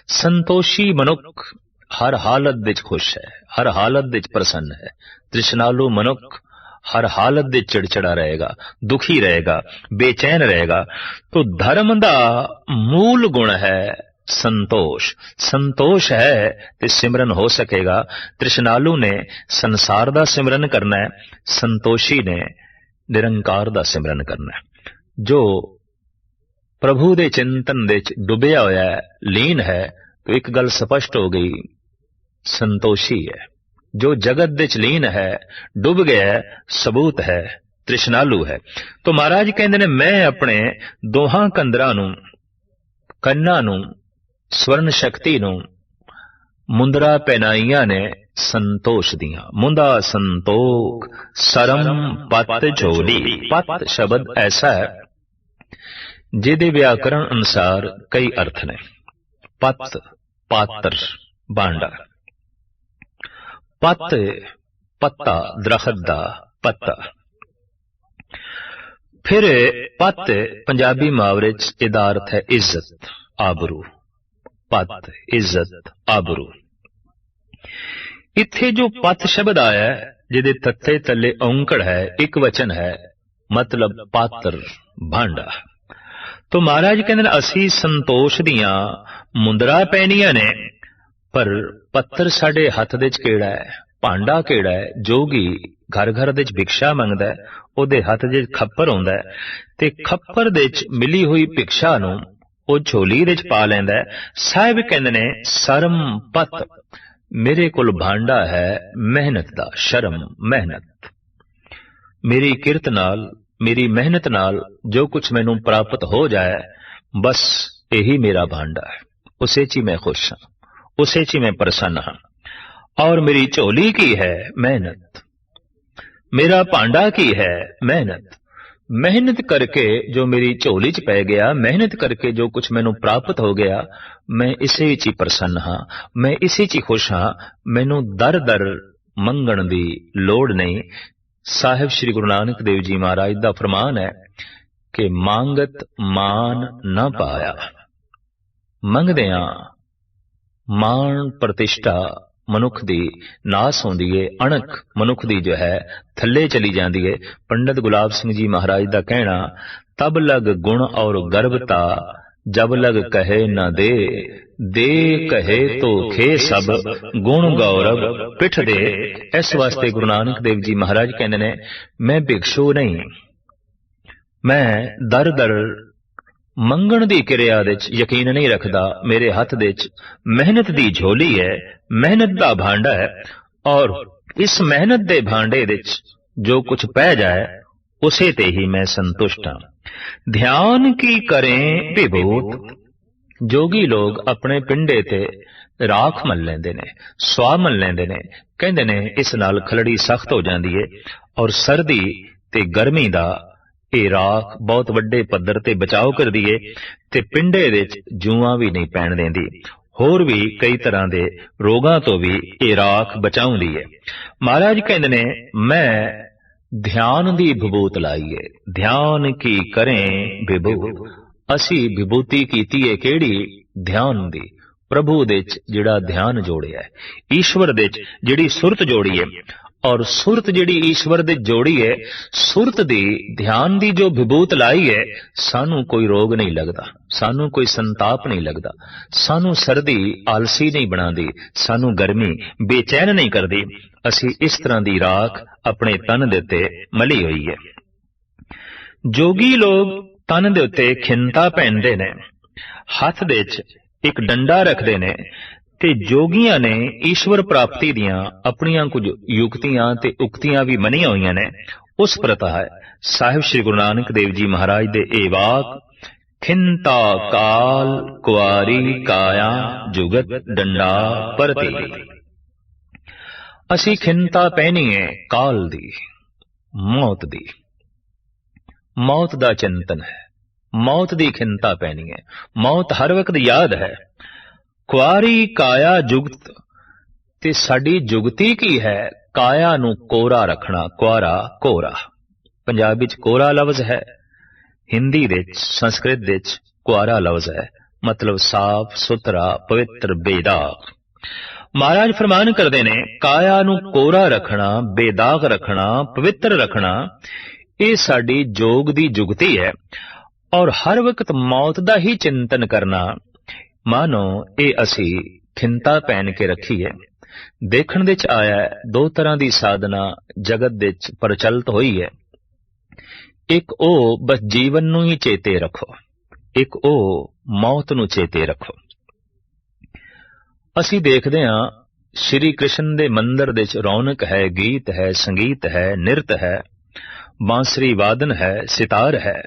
ਸੰਤੋਸ਼ੀ ਮਨੁੱਖ ਹਰ ਹਾਲਤ ਵਿੱਚ ਖੁਸ਼ ਹੈ, ਹਰ ਹਾਲਤ ਵਿੱਚ ਪ੍ਰਸੰਨ ਹੈ। ਤ੍ਰਿਸ਼ਨਾਲੂ ਮਨੁੱਖ ਹਰ ਹਾਲਤ ਦੇ ਚਿੜਚਿੜਾ ਰਹੇਗਾ, ਦੁਖੀ ਰਹੇਗਾ, ਬੇਚੈਨ ਰਹੇਗਾ। ਤੋ ਧਰਮ ਦਾ ਮੂਲ ਗੁਣ ਹੈ ਸੰਤੋਸ਼। ਸੰਤੋਸ਼ ਹੈ ਤੇ ਸਿਮਰਨ ਹੋ ਸਕੇਗਾ। ਤ੍ਰਿਸ਼ਨਾਲੂ ਨੇ ਸੰਸਾਰ ਦਾ ਸਿਮਰਨ ਕਰਨਾ ਹੈ, ਸੰਤੋਸ਼ੀ ਨੇ ਨਿਰੰਕਾਰ ਦਾ ਸਿਮਰਨ ਕਰਨਾ ਹੈ। ਜੋ ਪ੍ਰਭੂ ਦੇ ਚਿੰਤਨ ਦੇ ਚ ਡੁੱਬਿਆ ਹੋਇਆ ਹੈ ਲੀਨ ਹੈ, ਤੋ ਇੱਕ ਗੱਲ ਸਪਸ਼ਟ ਹੋ ਗਈ, ਸੰਤੋਸ਼ੀ ਹੈ। ਜੋ ਜਗਤ ਦੇ ਚ ਲੀਨ ਹੈ, ਡੁੱਬ ਗਿਆ ਸਬੂਤ ਹੈ, ਤ੍ਰਿਸ਼ਨਾਲੂ ਹੈ। ਤੋ ਮਹਾਰਾਜ ਕਹਿੰਦੇ ਨੇ, ਮੈਂ ਆਪਣੇ ਦੋਹਾਂ ਕੰਦਰਾਂ ਨੂੰ, ਕੰਨਾਂ ਨੂੰ, ਸਵਰਨ ਸ਼ਕਤੀ ਨੂੰ, ਮੁੰਦਰਾ ਪਹਿਨਾਈਆਂ ਨੇ ਸੰਤੋਸ਼ ਦੀਆਂ। ਮੁੰਦਾ ਸੰਤੋਖ, ਸਰਮ ਪਤ ਝੋਲੀ। ਪਤ ਸ਼ਬਦ ਐਸਾ ਹੈ, ਜਿਹਦੇ ਵਿਆਕਰਣ ਅਨੁਸਾਰ ਕਈ ਅਰਥ ਨੇ। ਪਤ, ਪਾਤਰ ਬਾਂਡਾ ਪਤ ਪੱਤਾ ਦਰਖਤ ਦਾ ਪੱਤਾ। ਫਿਰ ਪਤ ਪੰਜਾਬੀ ਮੁਹਾਵਰੇ ਚ ਇਹਦਾ ਅਰਥ ਹੈ ਇੱਜ਼ਤ ਆਬਰੂ। ਪਤ ਇੱਜ਼ਤ ਆਬਰੂ। ਇੱਥੇ ਜੋ ਪਤ ਸ਼ਬਦ ਆਇਆ ਹੈ, ਜਿਹਦੇ ਤੱਤੇ ਤੱਲੇ ਔਂਕੜ ਹੈ ਇੱਕ ਵਚਨ ਹੈ ਮਤਲਬ ਪਾਤਰ ਭਾਂਡਾ। ਤੋ ਮਹਾਰਾਜ ਕਹਿੰਦੇ ਨੇ ਅਸੀਂ ਸੰਤੋਸ਼ ਦੀਆਂ ਮੁੰਦਰਾ ਪੈਣੀਆਂ ਨੇ ਪਰ ਪੱਤਰ ਸਾਡੇ ਹੱਥ ਦੇ ਚ ਕਿਹੜਾ ਹੈ? ਭਾਂਡਾ ਕਿਹੜਾ ਹੈ? ਜੋਗੀ ਘਰ ਘਰ ਦੇ ਚ ਭਿਕਸ਼ਾ ਮੰਗਦਾ ਹੈ, ਉਹਦੇ ਹੱਥ ਦੇ ਖੱਪਰ ਹੁੰਦਾ ਹੈ ਤੇ ਖੱਪਰ ਦੇ ਚ ਮਿਲੀ ਹੋਈ ਭਿਕਸ਼ਾ ਨੂੰ ਉਹ ਝੋਲੀ ਦੇ ਚ ਪਾ ਲੈਂਦਾ ਹੈ। ਸਾਹਿਬ ਕਹਿੰਦੇ ਨੇ, ਸ਼ਰਮ ਪਤ, ਮੇਰੇ ਕੋਲ ਭਾਂਡਾ ਹੈ, ਮਿਹਨਤ ਦਾ, ਸ਼ਰਮ, ਮਿਹਨਤ। ਮੇਰੀ ਕਿਰਤ ਨਾਲ, ਮੇਰੀ ਮਿਹਨਤ ਨਾਲ ਜੋ ਕੁਝ ਮੈਨੂੰ ਪ੍ਰਾਪਤ ਹੋ ਜਾਏ, ਬਸ ਇਹੀ ਮੇਰਾ ਭਾਂਡਾ ਹੈ। ਉਸੇ 'ਚ ਹੀ ਮੈਂ ਖੁਸ਼ ਹਾਂ। ਉਸੇ 'ਚ ਹੀ ਮੈਂ ਪ੍ਰਸੰਨ ਹਾਂ ਔਰ ਮੇਰੀ ਝੋਲੀ ਕੀ ਹੈ ਮਿਹਨਤ ਮੇਰਾ ਭਾਂਡਾ ਕੀ ਹੈ ਮਿਹਨਤ ਮਿਹਨਤ ਕਰਕੇ ਜੋ ਮੇਰੀ ਝੋਲੀ 'ਚ ਪੈ ਗਿਆ ਮਿਹਨਤ ਕਰਕੇ ਜੋ ਕੁਝ ਮੈਨੂੰ ਪ੍ਰਾਪਤ ਹੋ ਗਿਆ ਮੈਂ ਇਸੇ ਵਿੱਚ ਹੀ ਪ੍ਰਸੰਨ ਹਾਂ ਮੈਂ ਇਸੇ 'ਚ ਹੀ ਖੁਸ਼ ਹਾਂ ਮੈਨੂੰ ਦਰ ਦਰ ਮੰਗਣ ਦੀ ਲੋੜ ਨਹੀਂ ਸਾਹਿਬ ਸ੍ਰੀ ਗੁਰੂ ਨਾਨਕ ਦੇਵ ਜੀ ਮਹਾਰਾਜ ਦਾ ਫਰਮਾਨ ਹੈ ਕਿ ਮੰਗਤ ਮਾਨ ਨਾ ਪਾਇਆ ਮੰਗਦਿਆਂ ਮਾਣ ਪ੍ਰਤਿਸ਼ਠਾ ਮਨੁੱਖ ਦੀ ਨਾਸ ਹੁੰਦੀ ਏ, ਅਣਖ ਮਨੁੱਖ ਦੀ ਜੋ ਹੈ, ਥੱਲੇ ਚਲੀ ਜਾਂਦੀ ਏ। ਪੰਡਤ ਗੁਲਾਬ ਸਿੰਘ ਜੀ ਮਹਾਰਾਜ ਦਾ ਕਹਿਣਾ, ਤਬ ਲਗ ਗੁਣ ਔਰ ਗਰਭਤਾ, ਜਬ ਲਗ ਕਹੇ ਨਾ ਦੇ ਦੇ ਕਹੇ ਤੋ ਖੇ ਸਭ, ਗੁਣ ਗੌਰਵ ਪਿਠ ਦੇ। ਇਸ ਵਾਸਤੇ ਗੁਰੂ ਨਾਨਕ ਦੇਵ ਜੀ ਮਹਾਰਾਜ ਕਹਿੰਦੇ ਨੇ, ਮੈਂ ਭਿਕਸ਼ੂ ਨਹੀਂ। ਮੈਂ ਦਰ ਦਰ ਮੰਗਣ ਦੀ ਕਿਰਿਆ ਵਿੱਚ ਯਕੀਨ ਨਹੀਂ ਰੱਖਦਾ, ਮੇਰੇ ਹੱਥ ਦੇ ਵਿੱਚ ਮਿਹਨਤ ਦੀ ਝੋਲੀ ਹੈ, ਮਿਹਨਤ ਦਾ ਭਾਂਡਾ ਹੈ ਔਰ ਇਸ ਮਿਹਨਤ ਦੇ ਭਾਂਡੇ ਵਿੱਚ ਜੋ ਕੁਝ ਪੈ ਜਾਏ, ਉਸੇ ਤੇ ਹੀ ਮੈਂ ਸੰਤੁਸ਼ਟ ਹਾਂ। ਧਿਆਨ ਕੀ ਕਰੇ ਵਿਭੂਤ ਜੋਗੀ ਲੋਗ ਆਪਣੇ ਪਿੰਡੇ ਤੇ ਰਾਖ ਮੰਨ ਲੈਂਦੇ ਨੇ, ਸਵਾ ਮੰਨ ਲੈਂਦੇ ਨੇ, ਕਹਿੰਦੇ ਨੇ ਇਸ ਨਾਲ ਖਲੜੀ ਸਖਤ ਹੋ ਜਾਂਦੀ ਏ ਔਰ ਸਰਦੀ ਤੇ ਗਰਮੀ ਦਾ ਇਹ ਰਾਖ ਬਹੁਤ ਵੱਡੇ ਪੱਧਰ ਤੇ ਬਚਾਓ ਕਰਦੀ ਏ ਤੇ ਪਿੰਡੇ ਵਿੱਚ ਜੂਆਂ ਵੀ ਨਹੀਂ ਪੈਣ ਦਿੰਦੀ। ਹੋਰ ਵੀ ਕਈ ਤਰ੍ਹਾਂ ਦੇ ਰੋਗਾਂ ਤੋਂ ਵੀ ਇਹ ਰਾਖ ਬਚਾਉਂਦੀ ਏ। ਮਹਾਰਾਜ ਕਹਿੰਦੇ ਨੇ, ਮੈਂ ਧਿਆਨ ਦੀ ਵਿਭੂਤ ਲਾਈਏ ਧਿਆਨ ਕੀ ਕਰੇ ਵਿਭੂ? ਅਸੀਂ ਵਿਭੂਤੀ ਕੀਤੀ ਏ ਕਿਹੜੀ? ਧਿਆਨ ਦੀ। ਪ੍ਰਭੂ ਦੇ ਚ ਜਿਹੜਾ ਧਿਆਨ ਜੋੜਿਆ ਹੈ ਈਸ਼ਵਰ ਦੇ ਚ ਜਿਹੜੀ ਸੁਰਤ ਜੋੜੀ ਹੈ ਔਰ ਸੁਰਤ ਜਿਹੜੀ ਈਸ਼ਵਰ ਦੇ ਜੋੜੀ ਹੈ, ਸੁਰਤ ਦੀ, ਧਿਆਨ ਦੀ ਜੋ ਵਿਭੂਤ ਲਾਈ ਹੈ, ਸਾਨੂੰ ਕੋਈ ਰੋਗ ਨਹੀਂ ਲੱਗਦਾ, ਸਾਨੂੰ ਕੋਈ ਸੰਤਾਪ ਨਹੀਂ ਲੱਗਦਾ, ਸਾਨੂੰ ਸਰਦੀ ਆਲਸੀ ਨਹੀਂ ਬਣਾਉਂਦੀ, ਸਾਨੂੰ ਗਰਮੀ ਬੇਚੈਨ ਨਹੀਂ ਕਰਦੀ, ਅਸੀਂ ਇਸ ਤਰ੍ਹਾਂ ਦੀ ਰਾਖ ਆਪਣੇ ਤਨ ਦੇ ਉੱਤੇ ਮਲੀ ਹੋਈ ਹੈ। ਜੋਗੀ ਲੋਕ ਤਨ ਦੇ ਉੱਤੇ ਖਿੰਤਾ ਪਹਿਨਦੇ ਨੇ, ਹੱਥ ਦੇ ਵਿੱਚ ਇੱਕ ਡੰਡਾ ਰੱਖਦੇ ਨੇ ਤੇ ਜੋਗੀਆਂ ਨੇ ਈਸ਼ਵਰ ਪ੍ਰਾਪਤੀ ਦੀਆਂ ਆਪਣੀਆਂ ਕੁਝ ਯੁਕਤੀਆਂ ਤੇ ਉਕਤੀਆਂ ਵੀ ਮੰਨੀਆਂ ਹੋਈਆਂ ਨੇ। ਉਸ ਪ੍ਰਤਾ ਹੈ, ਸਾਹਿਬ ਸ੍ਰੀ ਗੁਰੂ ਨਾਨਕ ਦੇਵ ਜੀ ਮਹਾਰਾਜ ਦੇ ਇਹ ਵਾਕ, ਖਿੰਤਾ ਕਾਲ ਕੁਆਰੀ ਕਾਇਆ ਜੁਗਤ ਡੰਡਾ ਪਰਤੀ। ਅਸੀਂ ਖਿੰਤਾ ਪਹਿਨੀਏ ਕਾਲ ਦੀ, ਮੌਤ ਦੀ। ਮੌਤ ਦਾ ਚਿੰਤਨ ਹੈ, ਮੌਤ ਦੀ ਖਿੰਤਾ ਪੈਣੀ ਹੈ ਮੌਤ ਹਰ ਵਕਤ ਯਾਦ ਹੈ ਕੁਆਰੀ ਕਾਇਆ ਜੁਗਤ, ਤੇ ਸਾਡੀ ਜੁਗਤੀ ਕੀ ਹੈ? ਕਾਇਆ ਨੂੰ ਕੋਰਾ ਰੱਖਣਾ, ਕੁਆਰਾ ਕੋਰਾ। ਪੰਜਾਬੀ ਵਿੱਚ ਕੋਰਾ ਲਫ਼ਜ਼ ਹੈ, ਹਿੰਦੀ ਦੇ ਵਿੱਚ, ਸੰਸਕ੍ਰਿਤ ਦੇ ਵਿੱਚ ਕੁਆਰਾ ਲਫ਼ਜ਼ ਹੈ, ਮਤਲਬ ਸਾਫ਼, ਸੁਥਰਾ, ਪਵਿੱਤਰ, ਬੇਦਾਗ। ਮਹਾਰਾਜ ਫਰਮਾਨ ਕਰਦੇ ਨੇ, ਕਾਇਆ ਨੂੰ ਕੋਰਾ ਰੱਖਣਾ, ਬੇਦਾਗ ਰੱਖਣਾ, ਪਵਿੱਤਰ ਰੱਖਣਾ, ਇਹ ਸਾਡੀ ਜੋਗ ਦੀ ਜੁਗਤੀ ਹੈ। ਔਰ ਹਰ ਵਕਤ ਮੌਤ ਦਾ ਹੀ ਚਿੰਤਨ ਕਰਨਾ ਮਾਨੋ ਇਹ ਅਸੀਂ ਖਿੰਤਾ ਪਹਿਨ ਕੇ ਰੱਖੀਏ ਦੇਖਣ ਵਿੱਚ ਆਇਆ ਦੋ ਤਰ੍ਹਾਂ ਦੀ ਸਾਧਨਾ ਜਗਤ ਵਿੱਚ ਪ੍ਰਚਲਿਤ ਹੋਈ ਹੈ ਇੱਕ ਉਹ ਬਸ ਜੀਵਨ ਨੂੰ ਹੀ ਚੇਤੇ ਰੱਖੋ ਇੱਕ ਉਹ ਮੌਤ ਨੂੰ ਚੇਤੇ ਰੱਖੋ ਅਸੀਂ ਦੇਖਦੇ ਹਾਂ ਸ਼੍ਰੀ ਕ੍ਰਿਸ਼ਨ ਦੇ ਮੰਦਰ ਦੇ ਚ ਰੌਣਕ ਹੈ ਗੀਤ ਹੈ ਸੰਗੀਤ ਹੈ ਨਿਰਤ ਹੈ ਬਾਂਸਰੀ ਵਾਦਨ ਹੈ ਸਿਤਾਰ ਹੈ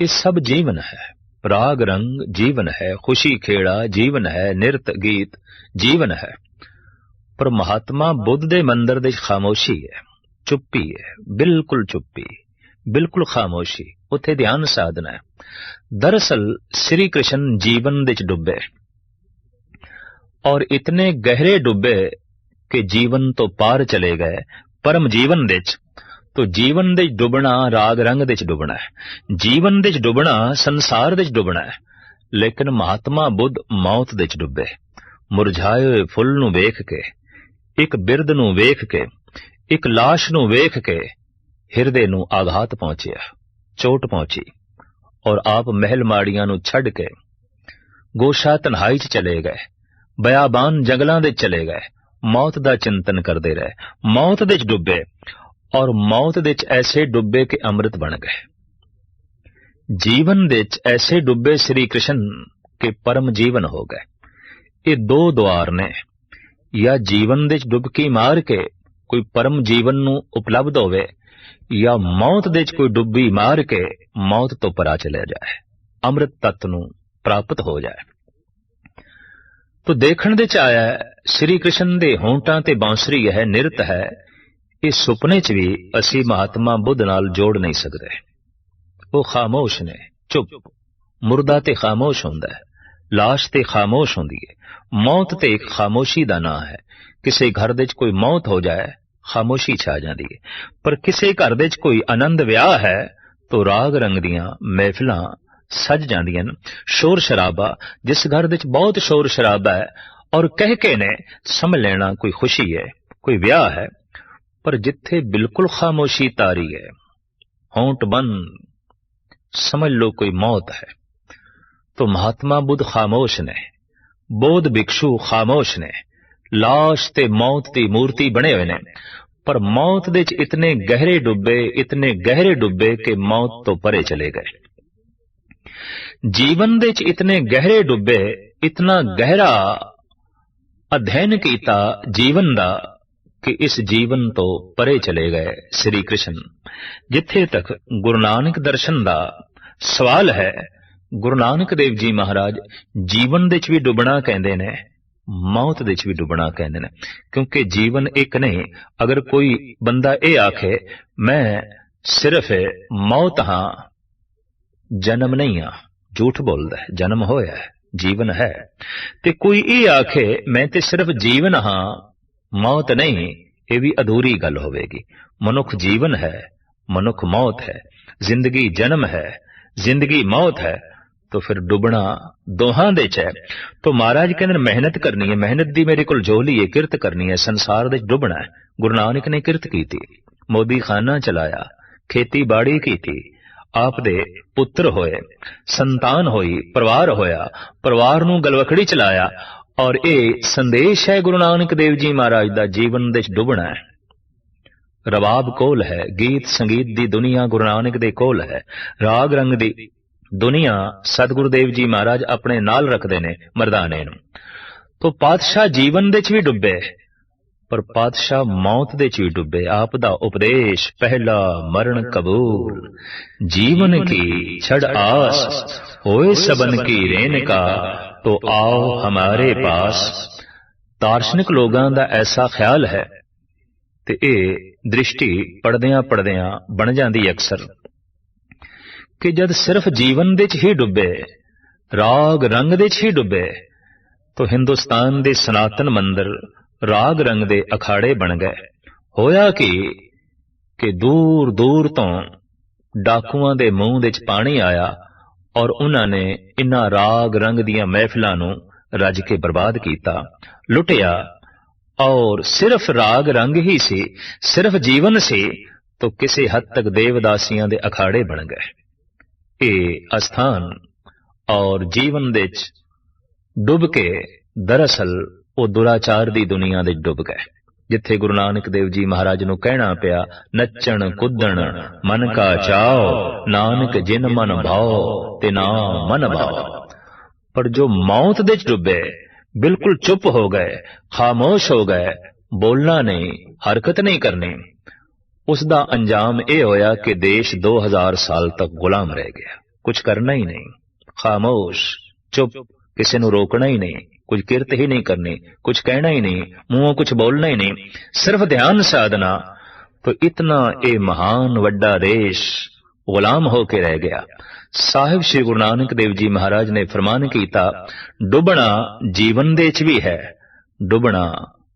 ਇਹ ਸਭ ਜੀਵਨ ਹੈ ਰਾਗ ਰੰਗ ਜੀਵਨ ਹੈ ਖੁਸ਼ੀ ਖੇੜਾ ਜੀਵਨ ਹੈ ਨਿਰਤ ਗੀਤ ਜੀਵਨ ਹੈ ਪਰ ਮਹਾਤਮਾ ਬੁੱਧ ਦੇ ਮੰਦਿਰ ਦੇ ਖਾਮੋਸ਼ੀ ਹੈ ਚੁੱਪੀ ਹੈ ਬਿਲਕੁਲ ਚੁੱਪੀ ਬਿਲਕੁਲ ਖਾਮੋਸ਼ੀ ਉੱਥੇ ਧਿਆਨ ਸਾਧਨਾ ਹੈ ਦਰਅਸਲ ਸ੍ਰੀ ਕ੍ਰਿਸ਼ਨ ਜੀਵਨ ਦੇ ਚ ਡੁੱਬੇ ਔਰ ਇਤਨੇ ਗਹਿਰੇ ਡੁੱਬੇ ਕਿ ਜੀਵਨ ਤੋਂ ਪਾਰ ਚਲੇ ਗਏ ਪਰਮ ਜੀਵਨ ਦੇ ਚ ਤੋ ਜੀਵਨ ਦੇ ਡੁੱਬਣਾ ਰਾਗ ਰੰਗ ਦੇ ਚ ਡੁੱਬਣਾ ਹੈ। ਜੀਵਨ ਦੇ ਚ ਡੁੱਬਣਾ, ਸੰਸਾਰ ਦੇ ਚ ਡੁੱਬਣਾ ਹੈ। ਲੇਕਿਨ ਮਹਾਤਮਾ ਬੁੱਧ ਮੌਤ ਦੇ ਚ ਡੁੱਬੇ। ਮੁਰਝਾਏ ਹੋਏ ਫੁੱਲ ਨੂੰ ਵੇਖ ਕੇ, ਇੱਕ ਬਿਰਧ ਨੂੰ ਵੇਖ ਕੇ, ਇੱਕ ਲਾਸ਼ ਨੂੰ ਵੇਖ ਕੇ ਹਿਰਦੇ ਨੂੰ ਆਘਾਤ ਪਹੁੰਚਿਆ, ਚੋਟ ਪਹੁੰਚੀ ਔਰ ਆਪ ਮਹਿਲ ਮਾੜੀਆਂ ਨੂੰ ਛੱਡ ਕੇ ਗੋਸ਼ਾ ਤਨਹਾਈ 'ਚ ਚਲੇ ਗਏ, ਬਿਆਬਾਨ ਜੰਗਲਾਂ ਦੇ ਚਲੇ ਗਏ, ਮੌਤ ਦਾ ਚਿੰਤਨ ਕਰਦੇ ਰਹੇ। ਮੌਤ ਦੇ 'ਚ ਡੁੱਬੇ ਔਰ ਮੌਤ ਦੇ 'ਚ ਐਸੇ ਡੁੱਬੇ ਕਿ ਅੰਮ੍ਰਿਤ ਬਣ ਗਏ। ਜੀਵਨ ਵਿੱਚ ਐਸੇ ਡੁੱਬੇ ਸ੍ਰੀ ਕ੍ਰਿਸ਼ਨ ਕਿ ਪਰਮ ਜੀਵਨ ਹੋ ਗਏ। ਇਹ ਦੋ ਦੁਆਰ ਨੇ। ਜਾਂ ਜੀਵਨ ਵਿੱਚ ਡੁੱਬਕੀ ਮਾਰ ਕੇ ਕੋਈ ਪਰਮ ਜੀਵਨ ਨੂੰ ਉਪਲਬਧ ਹੋਵੇ, ਜਾਂ ਮੌਤ ਦੇ ਵਿੱਚ ਕੋਈ ਡੁੱਬੀ ਮਾਰ ਕੇ ਮੌਤ ਤੋਂ ਪਰਾ ਚਲੇ ਜਾਏ, ਅੰਮ੍ਰਿਤ ਤਤ ਨੂੰ ਪ੍ਰਾਪਤ ਹੋ ਜਾਏ। ਤੋ ਦੇਖਣ ਦੇ ਚ ਆਇਆ ਸ੍ਰੀ ਕ੍ਰਿਸ਼ਨ ਦੇ ਹੋਂਟਾਂ ਤੇ ਬਾਂਸਰੀ ਹੈ ਨਿਰਤ ਹੈ ਇਹ ਸੁਪਨੇ ਚ ਵੀ ਅਸੀਂ ਮਹਾਤਮਾ ਬੁੱਧ ਨਾਲ ਜੋੜ ਨਹੀਂ ਸਕਦੇ। ਉਹ ਖਾਮੋਸ਼ ਨੇ, ਚੁੱਪ। ਮੁਰਦਾ ਤੇ ਖਾਮੋਸ਼ ਹੁੰਦਾ ਹੈ, ਲਾਸ਼ ਤੇ ਖਾਮੋਸ਼ ਹੁੰਦੀ ਹੈ। ਮੌਤ ਤੇ ਇੱਕ ਖਾਮੋਸ਼ੀ ਦਾ ਨਾਂ ਹੈ। ਕਿਸੇ ਘਰ ਦੇ ਵਿੱਚ ਕੋਈ ਮੌਤ ਹੋ ਜਾਏ, ਖਾਮੋਸ਼ੀ ਛਾ ਜਾਂਦੀ ਹੈ। ਪਰ ਕਿਸੇ ਘਰ ਦੇ ਵਿੱਚ ਕੋਈ ਆਨੰਦ ਵਿਆਹ ਹੈ, ਤੋ ਰਾਗ ਰੰਗ ਦੀਆਂ ਮਹਿਫਿਲਾਂ ਸਜ ਜਾਂਦੀਆਂ ਨੇ ਸ਼ੋਰ ਸ਼ਰਾਬਾ, ਜਿਸ ਘਰ ਦੇ ਵਿੱਚ ਬਹੁਤ ਸ਼ੋਰ ਸ਼ਰਾਬਾ ਹੈ, ਔਰ ਕਹਿ ਕੇ ਨੇ, ਸਮਝ ਲੈਣਾ ਕੋਈ ਖੁਸ਼ੀ ਹੈ, ਕੋਈ ਵਿਆਹ ਹੈ। ਪਰ ਜਿੱਥੇ ਬਿਲਕੁਲ ਖਾਮੋਸ਼ੀ ਤਾਰੀ ਹੈ ਹੋਂਟ ਬੰਦ ਸਮਝ ਲੋ ਕੋਈ ਮੌਤ ਹੈ तो महात्मा बुद्ध खामोश ने ਬੋਧ ਭਿਕਸ਼ੂ ਖਾਮੋਸ਼ ਨੇ ਲਾਸ਼ ਤੇ ਮੌਤ ਦੀ ਮੂਰਤੀ ਬਣੇ ਹੋਏ ਨੇ ਪਰ ਮੌਤ ਦੇ ਚ ਇਤਨੇ ਗਹਿਰੇ ਡੁੱਬੇ ਇਤਨੇ ਗਹਿਰੇ ਡੁੱਬੇ ਕਿ ਮੌਤ ਤੋਂ ਪਰੇ ਚਲੇ ਗਏ ਜੀਵਨ ਦੇ ਚ ਇਤਨੇ ਗਹਿਰੇ ਡੁੱਬੇ ਇਤਨਾ ਗਹਿਰਾ ਅਧਿਐਨ ਕੀਤਾ ਜੀਵਨ ਦਾ ਕਿ ਇਸ ਜੀਵਨ ਤੋਂ ਪਰੇ ਚਲੇ ਗਏ ਸ੍ਰੀ ਕ੍ਰਿਸ਼ਨ। ਜਿੱਥੇ ਤੱਕ ਗੁਰੂ ਨਾਨਕ ਦਰਸ਼ਨ ਦਾ ਸਵਾਲ ਹੈ, ਗੁਰੂ ਨਾਨਕ ਦੇਵ ਜੀ ਮਹਾਰਾਜ ਜੀਵਨ ਦੇ ਵਿੱਚ ਵੀ ਡੁੱਬਣਾ ਕਹਿੰਦੇ ਨੇ, ਮੌਤ ਦੇ ਵਿੱਚ ਵੀ ਡੁੱਬਣਾ ਕਹਿੰਦੇ ਨੇ। ਕਿਉਂਕਿ ਜੀਵਨ ਇੱਕ ਨਹੀਂ ਅਗਰ ਕੋਈ ਬੰਦਾ ਇਹ ਆਖੇ, ਮੈਂ ਸਿਰਫ ਮੌਤ ਹਾਂ, ਜਨਮ ਨਹੀਂ ਹਾਂ। ਝੂਠ ਬੋਲਦਾ ਹੈ, ਜਨਮ ਹੋਇਆ ਹੈ, ਜੀਵਨ ਹੈ। ਤੇ ਕੋਈ ਇਹ ਆਖੇ, ਮੈਂ ਤੇ ਸਿਰਫ ਜੀਵਨ ਹਾਂ ਮੌਤ ਨਹੀਂ, ਇਹ ਵੀ ਅਧੂਰੀ ਗੱਲ ਹੋਵੇਗੀ। ਮਨੁੱਖ ਜੀਵਨ ਹੈ, ਮਨੁੱਖ ਮੌਤ ਹੈ। ਜ਼ਿੰਦਗੀ ਜਨਮ ਹੈ, ਜ਼ਿੰਦਗੀ ਮੌਤ ਹੈ। ਤੋ ਫਿਰ ਡੁੱਬਣਾ ਦੋਹਾਂ ਦੇ ਚ ਹੈ। ਤੋ ਮਹਾਰਾਜ ਕਹਿੰਦੇ ਮਿਹਨਤ ਕਰਨੀ ਹੈ, ਮਿਹਨਤ ਦੀ ਮੇਰੇ ਕੋਲ ਜੋਹਲੀ ਹੈ, ਕਿਰਤ ਕਰਨੀ ਹੈ, ਸੰਸਾਰ ਦੇ ਡੁੱਬਣਾ ਹੈ। ਗੁਰੂ ਨਾਨਕ ਨੇ ਕਿਰਤ ਕੀਤੀ, ਮੋਦੀ ਖਾਨਾ ਚਲਾਇਆ, ਖੇਤੀਬਾੜੀ ਕੀਤੀ, ਆਪ ਦੇ ਪੁੱਤਰ ਹੋਏ, ਸੰਤਾਨ ਹੋਈ, ਪਰਿਵਾਰ ਹੋਇਆ, ਪਰਿਵਾਰ ਨੂੰ ਗਲਵਖੜੀ ਚਲਾਇਆ ਔਰ ਇਹ ਸੰਦੇਸ਼ ਹੈ ਗੁਰੂ ਨਾਨਕ ਦੇਵ ਜੀ ਮਹਾਰਾਜ ਦਾ ਜੀਵਨ ਦੇ ਡੁੱਬਣਾ ਹੈ। ਰਬਾਬ ਕੋਲ ਹੈ, ਗੀਤ ਸੰਗੀਤ ਦੀ ਦੁਨੀਆ ਗੁਰੂ ਨਾਨਕ ਦੇ ਕੋਲ ਹੈ। ਰਾਗ ਰੰਗ ਦੀ ਦੁਨੀਆ ਸਤਿਗੁਰੂ ਦੇਵ ਜੀ ਮਹਾਰਾਜ ਆਪਣੇ ਨਾਲ ਰੱਖਦੇ ਨੇ, ਮਰਦਾਨੇ ਨੂੰ। ਤੋਂ ਪਾਤਸ਼ਾਹ ਜੀਵਨ ਦੇ ਚ ਵੀ ਡੁੱਬੇ, ਪਰ ਪਾਤਸ਼ਾਹ ਮੌਤ ਦੇ ਚ ਵੀ ਡੁੱਬੇ। ਆਪ ਦਾ ਉਪਦੇਸ਼, ਪਹਿਲਾ ਮਰਨ ਕਬੂਲ। ਜੀਵਨ ਕੀ ਛੜ ਆਸ, ਹੋਏ ਸਬਨ ਕੀ ਰੇਨਕਾ ਤੋ ਆਓ ਹਮਾਰੇ ਪਾਸ। ਦਾਰਸ਼ਨਿਕ ਲੋਕਾਂ ਦਾ ਐਸਾ ਖਿਆਲ ਹੈ ਤੇ ਇਹ ਦ੍ਰਿਸ਼ਟੀ ਪੜਦਿਆਂ ਪੜਦਿਆਂ ਬਣ ਜਾਂਦੀ ਅਕਸਰ। ਕਿ ਜਦ ਸਿਰਫ ਜੀਵਨ ਦੇ ਚ ਹੀ ਡੁੱਬੇ, ਰਾਗ ਰੰਗ ਦੇ ਚ ਹੀ ਡੁੱਬੇ, ਤੋ ਹਿੰਦੁਸਤਾਨ ਦੇ ਸਨਾਤਨ ਮੰਦਰ ਰਾਗ ਰੰਗ ਦੇ ਅਖਾੜੇ ਬਣ ਗਏ। ਹੋਇਆ ਕਿ ਕਿ ਦੂਰ ਦੂਰ ਤੋਂ ਡਾਕੂਆਂ ਦੇ ਮੂੰਹ ਦੇ ਚ ਪਾਣੀ ਆਇਆ ਔਰ ਉਹਨਾਂ ਨੇ ਇਨ੍ਹਾਂ ਰਾਗ ਰੰਗ ਦੀਆਂ ਮਹਿਫਿਲਾਂ ਨੂੰ ਰੱਜ ਕੇ ਬਰਬਾਦ ਕੀਤਾ। ਲੁੱਟਿਆ। ਔਰ ਸਿਰਫ ਰਾਗ ਰੰਗ ਹੀ ਸੀ, ਸਿਰਫ ਜੀਵਨ ਸੀ, ਤੋ ਕਿਸੇ ਹੱਦ ਤੱਕ ਦੇਵਦਾਸੀਆਂ ਦੇ ਅਖਾੜੇ ਬਣ ਗਏ। ਇਹ ਅਸਥਾਨ ਔਰ ਜੀਵਨ ਦੇ ਚ ਡੁੱਬ ਕੇ ਦਰਅਸਲ ਉਹ ਦੁਰਾਚਾਰ ਦੀ ਦੁਨੀਆ ਦੇ ਡੁੱਬ ਗਏ। ਜਿੱਥੇ ਗੁਰੂ ਨਾਨਕ ਦੇਵ ਜੀ ਮਹਾਰਾਜ ਨੂੰ ਕਹਿਣਾ ਪਿਆ, ਨੱਚਣ, ਕੁੱਦਣ, ਮਨ ਕਾ ਚਾਓ, ਨਾਨਕ ਜਿਨ ਮਨ ਭਾਓ ਤੇ ਨਾ ਮਨ ਭਾਓ। ਪਰ ਜੋ ਮੌਤ ਦੇ ਚ ਡੁੱਬੇ, ਬਿਲਕੁਲ ਚੁੱਪ ਹੋ ਗਏ, ਖਾਮੋਸ਼ ਹੋ ਗਏ, ਬੋਲਣਾ ਨਹੀਂ, ਹਰਕਤ ਨਹੀਂ ਕਰਨੀ। ਉਸ ਦਾ ਅੰਜਾਮ ਇਹ ਹੋਇਆ ਕਿ ਦੇਸ਼ 2000 ਸਾਲ ਤੱਕ ਗੁਲਾਮ ਰਹਿ ਗਿਆ। ਕੁਝ ਕਰਨਾ ਹੀ ਨਹੀਂ। ਖਾਮੋਸ਼, ਚੁੱਪ। ਕਿਸੇ ਨੂੰ ਰੋਕਣਾ ਹੀ ਨਹੀਂ ਕੁਝ ਕਿਰਤ ਹੀ ਨਹੀਂ ਕਰਨੀ ਕੁਝ ਕਹਿਣਾ ਹੀ ਨਹੀਂ ਮੂੰਹੋਂ ਕੁਝ ਬੋਲਣਾ ਹੀ ਨਹੀਂ ਸਿਰਫ ਧਿਆਨ ਸਾਧਨਾ तो इतना ਇਹ ਮਹਾਨ ਵੱਡਾ ਦੇਸ਼ ਗੁਲਾਮ ਹੋ ਕੇ ਰਹਿ ਗਿਆ ਸਾਹਿਬ ਸ੍ਰੀ ਗੁਰੂ ਨਾਨਕ ਦੇਵ ਜੀ ਮਹਾਰਾਜ ਨੇ ਫਰਮਾਨ ਕੀਤਾ ਡੁੱਬਣਾ ਜੀਵਨ ਦੇ ਚ ਵੀ ਹੈ ਡੁੱਬਣਾ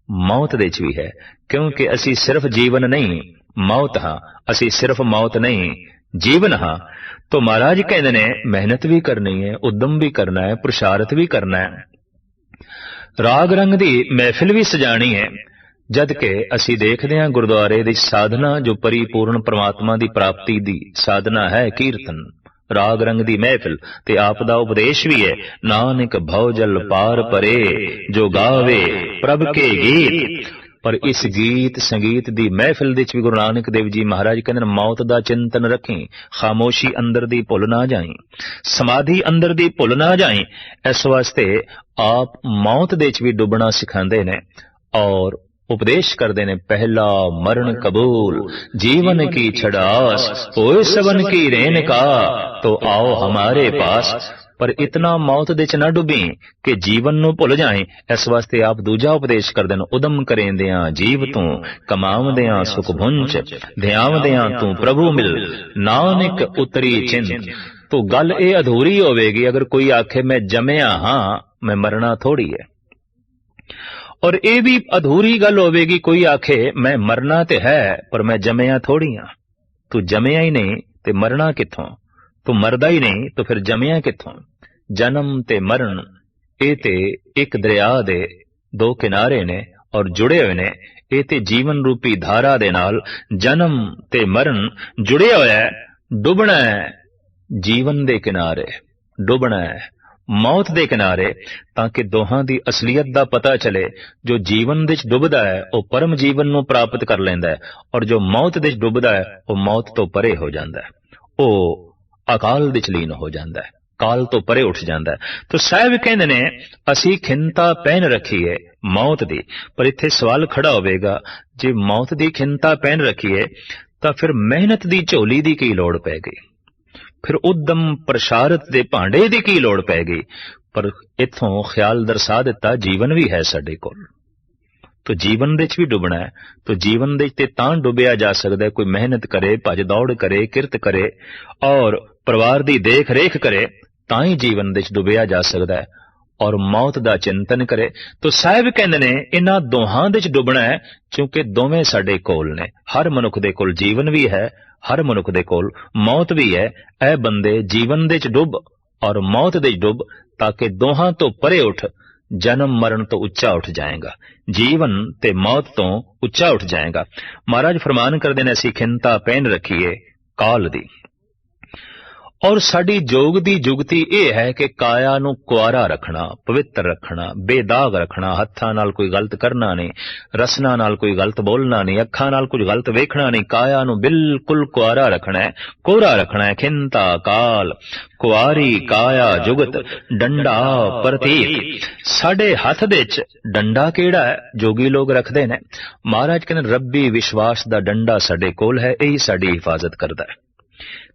ਮੌਤ ਦੇ ਚ ਵੀ ਹੈ ਕਿਉਂਕਿ ਅਸੀਂ ਸਿਰਫ ਜੀਵਨ ਨਹੀਂ ਮੌਤ ਹਾਂ ਅਸੀਂ ਸਿਰਫ ਮੌਤ ਨਹੀਂ ਜੀਵਨ ਹਾਂ ਤੋ ਮਹਾਰਾਜ ਕਹਿੰਦੇ ਨੇ, ਮਿਹਨਤ ਵੀ ਕਰਨੀ ਹੈ, ਉਦਮ ਵੀ ਕਰਨਾ ਹੈ, ਪ੍ਰਸ਼ਾਰਤ ਵੀ ਕਰਨਾ ਹੈ। ਰਾਗ ਰੰਗ ਦੀ ਮਹਿਫਿਲ ਵੀ ਸਜਾਣੀ ਹੈ, ਜਦ ਕਿ ਅਸੀਂ ਦੇਖਦੇ ਹਾਂ ਗੁਰਦੁਆਰੇ ਦੀ ਸਾਧਨਾ ਜੋ ਪਰਿਪੂਰਨ ਪ੍ਰਮਾਤਮਾ ਦੀ ਪ੍ਰਾਪਤੀ ਦੀ ਸਾਧਨਾ ਹੈ, ਕੀਰਤਨ। ਰਾਗ ਰੰਗ ਦੀ ਮਹਿਫਿਲ ਤੇ ਆਪ ਦਾ ਉਪਦੇਸ਼ ਵੀ ਹੈ, ਨਾਨਕ ਭਉ ਜਲ ਪਾਰ ਪਰੇ, ਜੋ ਗਾਵੇ ਪ੍ਰਭ ਕੇ ਗੀਤ। ਪਰ ਇਸ ਗੀਤ ਸੰਗੀਤ ਦੀ ਮਹਿਫਿਲ ਵਿੱਚ ਵੀ ਗੁਰੂ ਨਾਨਕ ਦੇਵ ਜੀ ਮਹਾਰਾਜ ਕਹਿੰਦੇ ਮੌਤ ਦਾ ਚਿੰਤਨ ਰੱਖੀ ਖਾਮੋਸ਼ੀ ਅੰਦਰ ਦੀ ਭੁੱਲ ਨਾ ਜਾਈ। ਸਮਾਧੀ ਅੰਦਰ ਦੀ ਭੁੱਲ ਨਾ ਜਾਈ ਇਸ ਵਾਸਤੇ ਆਪ ਮੌਤ ਦੇ ਵਿੱਚ ਵੀ ਡੁੱਬਣਾ ਸਿਖਾਉਂਦੇ ਨੇ ਔਰ ਉਪਦੇਸ਼ ਕਰਦੇ ਨੇ ਪਹਿਲਾ ਮਰਨ ਕਬੂਲ ਜੀਵਨ ਕੀ ਛੜਾਸ ਹੋਏ ਸਵਨ ਕੀ ਰੇਨ ਕਾ ਤੋ ਆਓ ਹਮਾਰੇ ਪਾਸ। ਪਰ ਇਤਨਾ ਮੌਤ ਦੇ ਚ ਨਾ ਡੁੱਬੀ ਕਿ ਜੀਵਨ ਨੂੰ ਭੁੱਲ ਜਾਏ ਇਸ ਵਾਸਤੇ ਆਪ ਦੂਜਾ ਉਪਦੇਸ਼ ਕਰਦੇ ਨੇ, ਉਦਮ ਕਰੇਂਦਿਆਂ ਜੀਵ ਤੂੰ ਕਮਾਵਦਿਆਂ ਸੁਖ ਭੁੰਚ ਧਿਆਵਦਿਆਂ ਤੂੰ ਪ੍ਰਭੂ ਮਿਲ, ਨਾਨਕ ਉਤਰੀ ਚਿੰਤ। ਤੋ ਗੱਲ ਇਹ ਅਧੂਰੀ ਹੋਵੇਗੀ, ਅਗਰ ਕੋਈ ਆਖੇ ਮੈਂ ਜੰਮਿਆ ਹਾਂ, ਮੈਂ ਮਰਨਾ ਥੋੜੀ ਹੈ ਔਰ ਇਹ ਵੀ ਅਧੂਰੀ ਗੱਲ ਹੋਵੇਗੀ, ਕੋਈ ਆਖੇ ਮੈਂ ਮਰਨਾ ਤੇ ਹੈ, ਪਰ ਮੈਂ ਜੰਮਿਆ ਥੋੜੀ ਹਾਂ। ਤੂੰ ਜੰਮਿਆ ਹੀ ਨਹੀਂ ਤੇ ਮਰਨਾ ਕਿੱਥੋਂ? ਤੂੰ ਮਰਦਾ ਹੀ ਨਹੀਂ, ਤਾਂ ਫਿਰ ਜੰਮਿਆ ਕਿੱਥੋਂ? ਜਨਮ ਤੇ ਮਰਨ, ਇਹ ਤੇ ਇੱਕ ਦਰਿਆ ਦੇ ਦੋ ਕਿਨਾਰੇ ਨੇ ਔਰ ਜੁੜੇ ਹੋਏ ਨੇ, ਇਹ ਤੇ ਜੀਵਨ ਰੂਪੀ ਧਾਰਾ ਦੇ ਨਾਲ ਜਨਮ ਤੇ ਮਰਨ ਜੁੜਿਆ ਹੋਇਆ ਹੈ, ਡੁੱਬਣਾ ਹੈ, ਜੀਵਨ ਦੇ ਕਿਨਾਰੇ, ਡੁੱਬਣਾ ਹੈ, ਮੌਤ ਦੇ ਕਿਨਾਰੇ, ਤਾਂ ਕਿ ਦੋਹਾਂ ਦੀ ਅਸਲੀਅਤ ਦਾ ਪਤਾ ਚਲੇ, ਜੋ ਜੀਵਨ ਵਿੱਚ ਡੁੱਬਦਾ ਹੈ, ਉਹ ਪਰਮ ਜੀਵਨ ਨੂੰ ਪ੍ਰਾਪਤ ਕਰ ਲੈਂਦਾ ਹੈ, ਔਰ ਜੋ ਮੌਤ ਵਿੱਚ ਡੁੱਬਦਾ ਹੈ, ਉਹ ਮੌਤ ਤੋਂ ਪਰੇ ਹੋ ਜਾਂਦਾ ਹੈ, ਉਹ ਅਕਾਲ ਵਿੱਚ ਲੀਨ ਹੋ ਜਾਂਦਾ ਹੈ। ਕਾਲ ਤੋਂ ਪਰੇ ਉੱਠ ਜਾਂਦਾ ਤਾਂ ਸਾਹਿਬ ਕਹਿੰਦੇ ਨੇ, ਅਸੀਂ ਖਿੰਤਾ ਪਹਿਨ ਰੱਖੀਏ ਮੌਤ ਦੀ, ਪਰ ਇੱਥੇ ਸਵਾਲ ਖੜਾ ਹੋਵੇਗਾ, ਜੇ ਮੌਤ ਦੀ ਖਿੰਤਾ ਪਹਿਨ ਰੱਖੀਏ ਤਾਂ ਫਿਰ ਮਿਹਨਤ ਦੀ ਝੋਲੀ ਦੀ ਕੀ ਲੋੜ ਪੈ ਗਈ? ਫਿਰ ਉਦਮ ਪ੍ਰਸ਼ਾਰਤ ਦੇ ਭਾਂਡੇ ਦੀ ਕੀ ਲੋੜ ਪੈ ਗਈ? ਪਰ ਇਥੋਂ ਖਿਆਲ ਦਰਸਾ ਦਿੱਤਾ, ਜੀਵਨ ਵੀ ਹੈ ਸਾਡੇ ਕੋਲ। ਤੋ ਜੀਵਨ ਦੇ ਵਿੱਚ ਵੀ ਡੁੱਬਣਾ ਹੈ। ਤੋ ਜੀਵਨ ਦੇ ਤੇ ਤਾਂ ਡੁੱਬਿਆ ਜਾ ਸਕਦਾ ਕੋਈ ਮਿਹਨਤ ਕਰੇ, ਭੱਜ ਦੌੜ ਕਰੇ, ਕਿਰਤ ਕਰੇ, ਔਰ ਪਰਿਵਾਰ ਦੀ ਦੇਖ ਰੇਖ ਕਰੇ। ਤਾਂ ਹੀ ਜੀਵਨ ਦੇ ਵਿੱਚ ਡੁੱਬਿਆ ਜਾ ਸਕਦਾ ਹੈ ਔਰ ਮੌਤ ਦਾ ਚਿੰਤਨ ਕਰੇ। ਤਾਂ ਸਾਹਿਬ ਕਹਿੰਦੇ ਨੇ, ਇਹਨਾਂ ਦੋਹਾਂ ਦੇ ਵਿੱਚ ਡੁੱਬਣਾ ਹੈ, ਕਿਉਂਕਿ ਦੋਵੇਂ ਸਾਡੇ ਕੋਲ ਨੇ। ਹਰ ਮਨੁੱਖ ਦੇ ਕੋਲ ਜੀਵਨ ਵੀ ਹੈ, ਹਰ ਮਨੁੱਖ ਦੇ ਕੋਲ ਮੌਤ ਵੀ ਹੈ। ਇਹ ਬੰਦੇ ਜੀਵਨ ਦੇ ਵਿੱਚ ਡੁੱਬ ਔਰ ਮੌਤ ਦੇ ਚ ਡੁੱਬ ਤਾਂ ਕਿ ਦੋਹਾਂ ਤੋਂ ਪਰੇ ਉੱਠ, ਜਨਮ ਮਰਨ ਤੋਂ ਉੱਚਾ ਉੱਠ ਜਾਏਗਾ। ਜੀਵਨ ਤੇ ਮੌਤ ਤੋਂ ਉੱਚਾ ਉੱਠ ਜਾਏਗਾ। ਮਹਾਰਾਜ ਫਰਮਾਨ ਕਰਦੇ ਨੇ, ਅਸੀਂ ਖਿੰਤਾ ਪਹਿਨ ਰੱਖੀਏ ਕਾਲ ਦੀ। ਔਰ ਸਾਡੀ ਜੋਗ ਦੀ ਜੁਗਤੀ ਇਹ ਹੈ ਕਿ ਕਾਇਆ ਨੂੰ ਕੁਆਰਾ ਰੱਖਣਾ ਪਵਿੱਤਰ ਰੱਖਣਾ ਬੇਦਾਗ ਰੱਖਣਾ ਹੱਥਾਂ ਨਾਲ ਕੋਈ ਗਲਤ ਕਰਨਾ ਨਹੀਂ ਰਸਨਾ ਨਾਲ ਕੋਈ ਗਲਤ ਬੋਲਣਾ ਨਹੀਂ ਅੱਖਾਂ ਨਾਲ ਕੁਝ ਗਲਤ ਵੇਖਣਾ ਨਹੀਂ ਕਾਇਆ ਨੂੰ ਬਿਲਕੁਲ ਕੁਆਰਾ ਰੱਖਣਾ ਹੈ ਕੋਰਾ ਰੱਖਣਾ ਹੈ ਖਿੰਤਾ ਕਾਲ ਕੁਆਰੀ ਕਾਇਆ ਜੁਗਤ ਡੰਡਾ ਪ੍ਰਤੀਕ ਸਾਡੇ ਹੱਥ ਦੇ ਵਿੱਚ ਡੰਡਾ ਕਿਹੜਾ ਹੈ? ਜੋਗੀ ਲੋਕ ਰੱਖਦੇ ਨੇ। ਮਹਾਰਾਜ ਕਹਿੰਦੇ ਰੱਬੀ ਵਿਸ਼ਵਾਸ ਦਾ ਡੰਡਾ ਸਾਡੇ ਕੋਲ ਹੈ ਇਹੀ ਸਾਡੀ ਹਿਫਾਜ਼ਤ ਕਰਦਾ ਹੈ।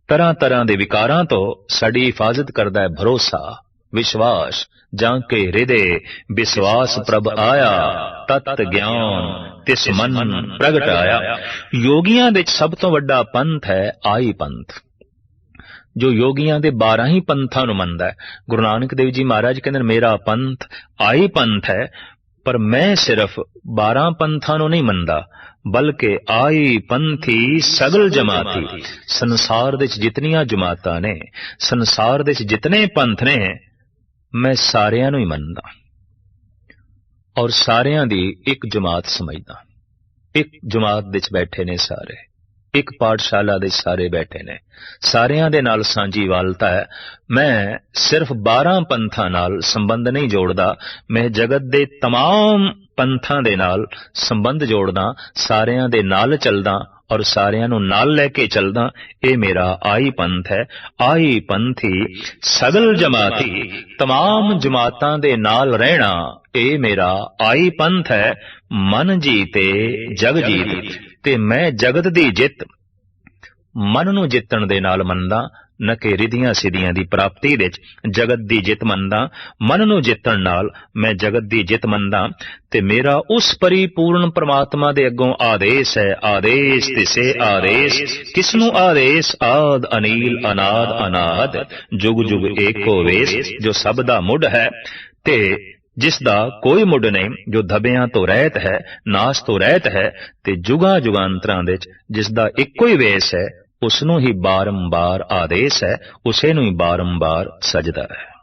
ਤਰ੍ਹਾਂ ਤਰ੍ਹਾਂ ਦੇ ਵਿਕਾਰਾਂ ਤੋਂ ਸਾਡੀ ਹਿਫਾਜ਼ਤ ਕਰਦਾ ਹੈ ਭਰੋਸਾ, ਵਿਸ਼ਵਾਸ, ਜਾਂ ਕੇ ਹਿਰਦੇ ਵਿਸ਼ਵਾਸ ਪ੍ਰਭ ਆਇਆ, ਤਤ ਗਿਆਨ, ਤਿਸ ਮਨ ਪ੍ਰਗਟ ਆਇਆ। ਯੋਗੀਆਂ ਵਿੱਚ ਸਭ ਤੋਂ ਵੱਡਾ ਪੰਥ ਹੈ ਆਈ ਪੰਥ। ਜੋ ਯੋਗੀਆਂ ਦੇ 12 ਹੀ ਪੰਥਾਂ ਨੂੰ ਮੰਨਦਾ ਹੈ। ਗੁਰੂ ਨਾਨਕ ਦੇਵ ਜੀ ਮਹਾਰਾਜ ਕਹਿੰਦੇ ਮੇਰਾ ਪੰਥ ਆਈ ਪੰਥ ਹੈ, ਪਰ ਮੈਂ ਸਿਰਫ 12 ਪੰਥਾਂ ਨੂੰ ਨਹੀਂ ਮੰਨਦਾ। ਬਲਕਿ ਆਈ ਪੰਥੀ ਸਗਲ ਜਮਾਤੀ ਸੰਸਾਰ ਦੇ ਵਿੱਚ ਜਿਤਨੀਆਂ ਜਮਾਤਾਂ ਨੇ ਸੰਸਾਰ ਦੇ ਵਿੱਚ ਜਿਤਨੇ ਪੰਥ ਨੇ ਮੈਂ ਸਾਰਿਆਂ ਨੂੰ ਹੀ ਮੰਨਦਾ ਔਰ ਸਾਰਿਆਂ ਦੀ ਇੱਕ ਜਮਾਤ ਸਮਝਦਾ ਇੱਕ ਜਮਾਤ ਵਿੱਚ ਬੈਠੇ ਨੇ ਸਾਰੇ ਇੱਕ ਪਾਠਸ਼ਾਲਾ ਦੇ ਸਾਰੇ ਬੈਠੇ ਨੇ ਸਾਰਿਆਂ ਦੇ ਨਾਲ ਸਾਂਝੀ ਵਾਲਤਾ ਹੈ ਮੈਂ ਸਿਰਫ 12 ਪੰਥਾਂ ਨਾਲ ਸੰਬੰਧ ਨਹੀਂ ਜੋੜਦਾ ਮੈਂ ਜਗਤ ਦੇ तमाम ਪੰਥਾਂ ਦੇ ਨਾਲ ਸੰਬੰਧ ਜੋੜਦਾ ਸਾਰਿਆਂ ਦੇ ਨਾਲ ਚੱਲਦਾ ਔਰ ਸਾਰਿਆਂ ਨੂੰ ਨਾਲ ਲੈ ਕੇ ਚੱਲਦਾ ਇਹ ਮੇਰਾ ਆਈ ਪੰਥ ਹੈ ਆਈ ਪੰਥੀ ਸਗਲ ਜਮਾਤੀ तमाम ਜਮਾਤਾਂ ਦੇ ਨਾਲ ਰਹਿਣਾ ਇਹ ਮੇਰਾ ਆਈ ਪੰਥ ਹੈ ਮਨ ਜੀਤੇ ਜਗ ਜੀਤ ਤੇ ਮੈਂ ਜਗਤ ਦੀ ਜਿੱਤ ਮਨ ਨੂੰ ਜਿੱਤਣ ਦੇ ਨਾਲ ਮੰਨਦਾ ਨ ਕਿ ਰਿਧੀਆਂ ਸਿਧੀਆਂ ਦੀ ਪ੍ਰਾਪਤੀ ਵਿੱਚ ਜਗਤ ਦੀ ਜਿੱਤ ਮੰਨਦਾ, ਮਨ ਨੂੰ ਜਿੱਤਣ ਨਾਲ ਮੈਂ ਜਗਤ ਦੀ ਜਿੱਤ ਮੰਨਦਾ ਤੇ ਮੇਰਾ ਉਸ ਪਰਿਪੂਰਨ ਪ੍ਰਮਾਤਮਾ ਦੇ ਅੱਗੋਂ ਆਦੇਸ਼ ਹੈ, ਆਦੇਸ਼ ਤਿਸੇ ਆਦੇਸ਼, ਕਿਸ ਨੂੰ ਆਦੇਸ਼? ਆਦ, ਅਨੀਲ, ਅਨਾਦ ਅਨਾਦ, ਜੁਗ ਜੁਗ ਏਕੋ ਵੇਸ, ਜੋ ਸਭ ਦਾ ਮੁੱਢ ਹੈ ਤੇ ਜਿਸ ਦਾ ਕੋਈ ਮੁੱਢ ਨਹੀਂ, ਜੋ ਧਬਿਆਂ ਤੋਂ ਰਹਿਤ ਹੈ, ਨਾਸ ਤੋਂ ਰਹਿਤ ਹੈ ਤੇ ਜੁਗਾ ਜੁਗਾਂਤਰਾਂ ਵਿੱਚ ਜਿਸ ਦਾ ਇੱਕੋ ਹੀ ਵੇਸ ਹੈ ਉਸ ਨੂੰ ਹੀ ਬਾਰੰਬਾਰ ਆਦੇਸ਼ ਹੈ ਉਸੇ ਨੂੰ ਹੀ ਬਾਰੰਬਾਰ ਸਜਦਾ ਹੈ।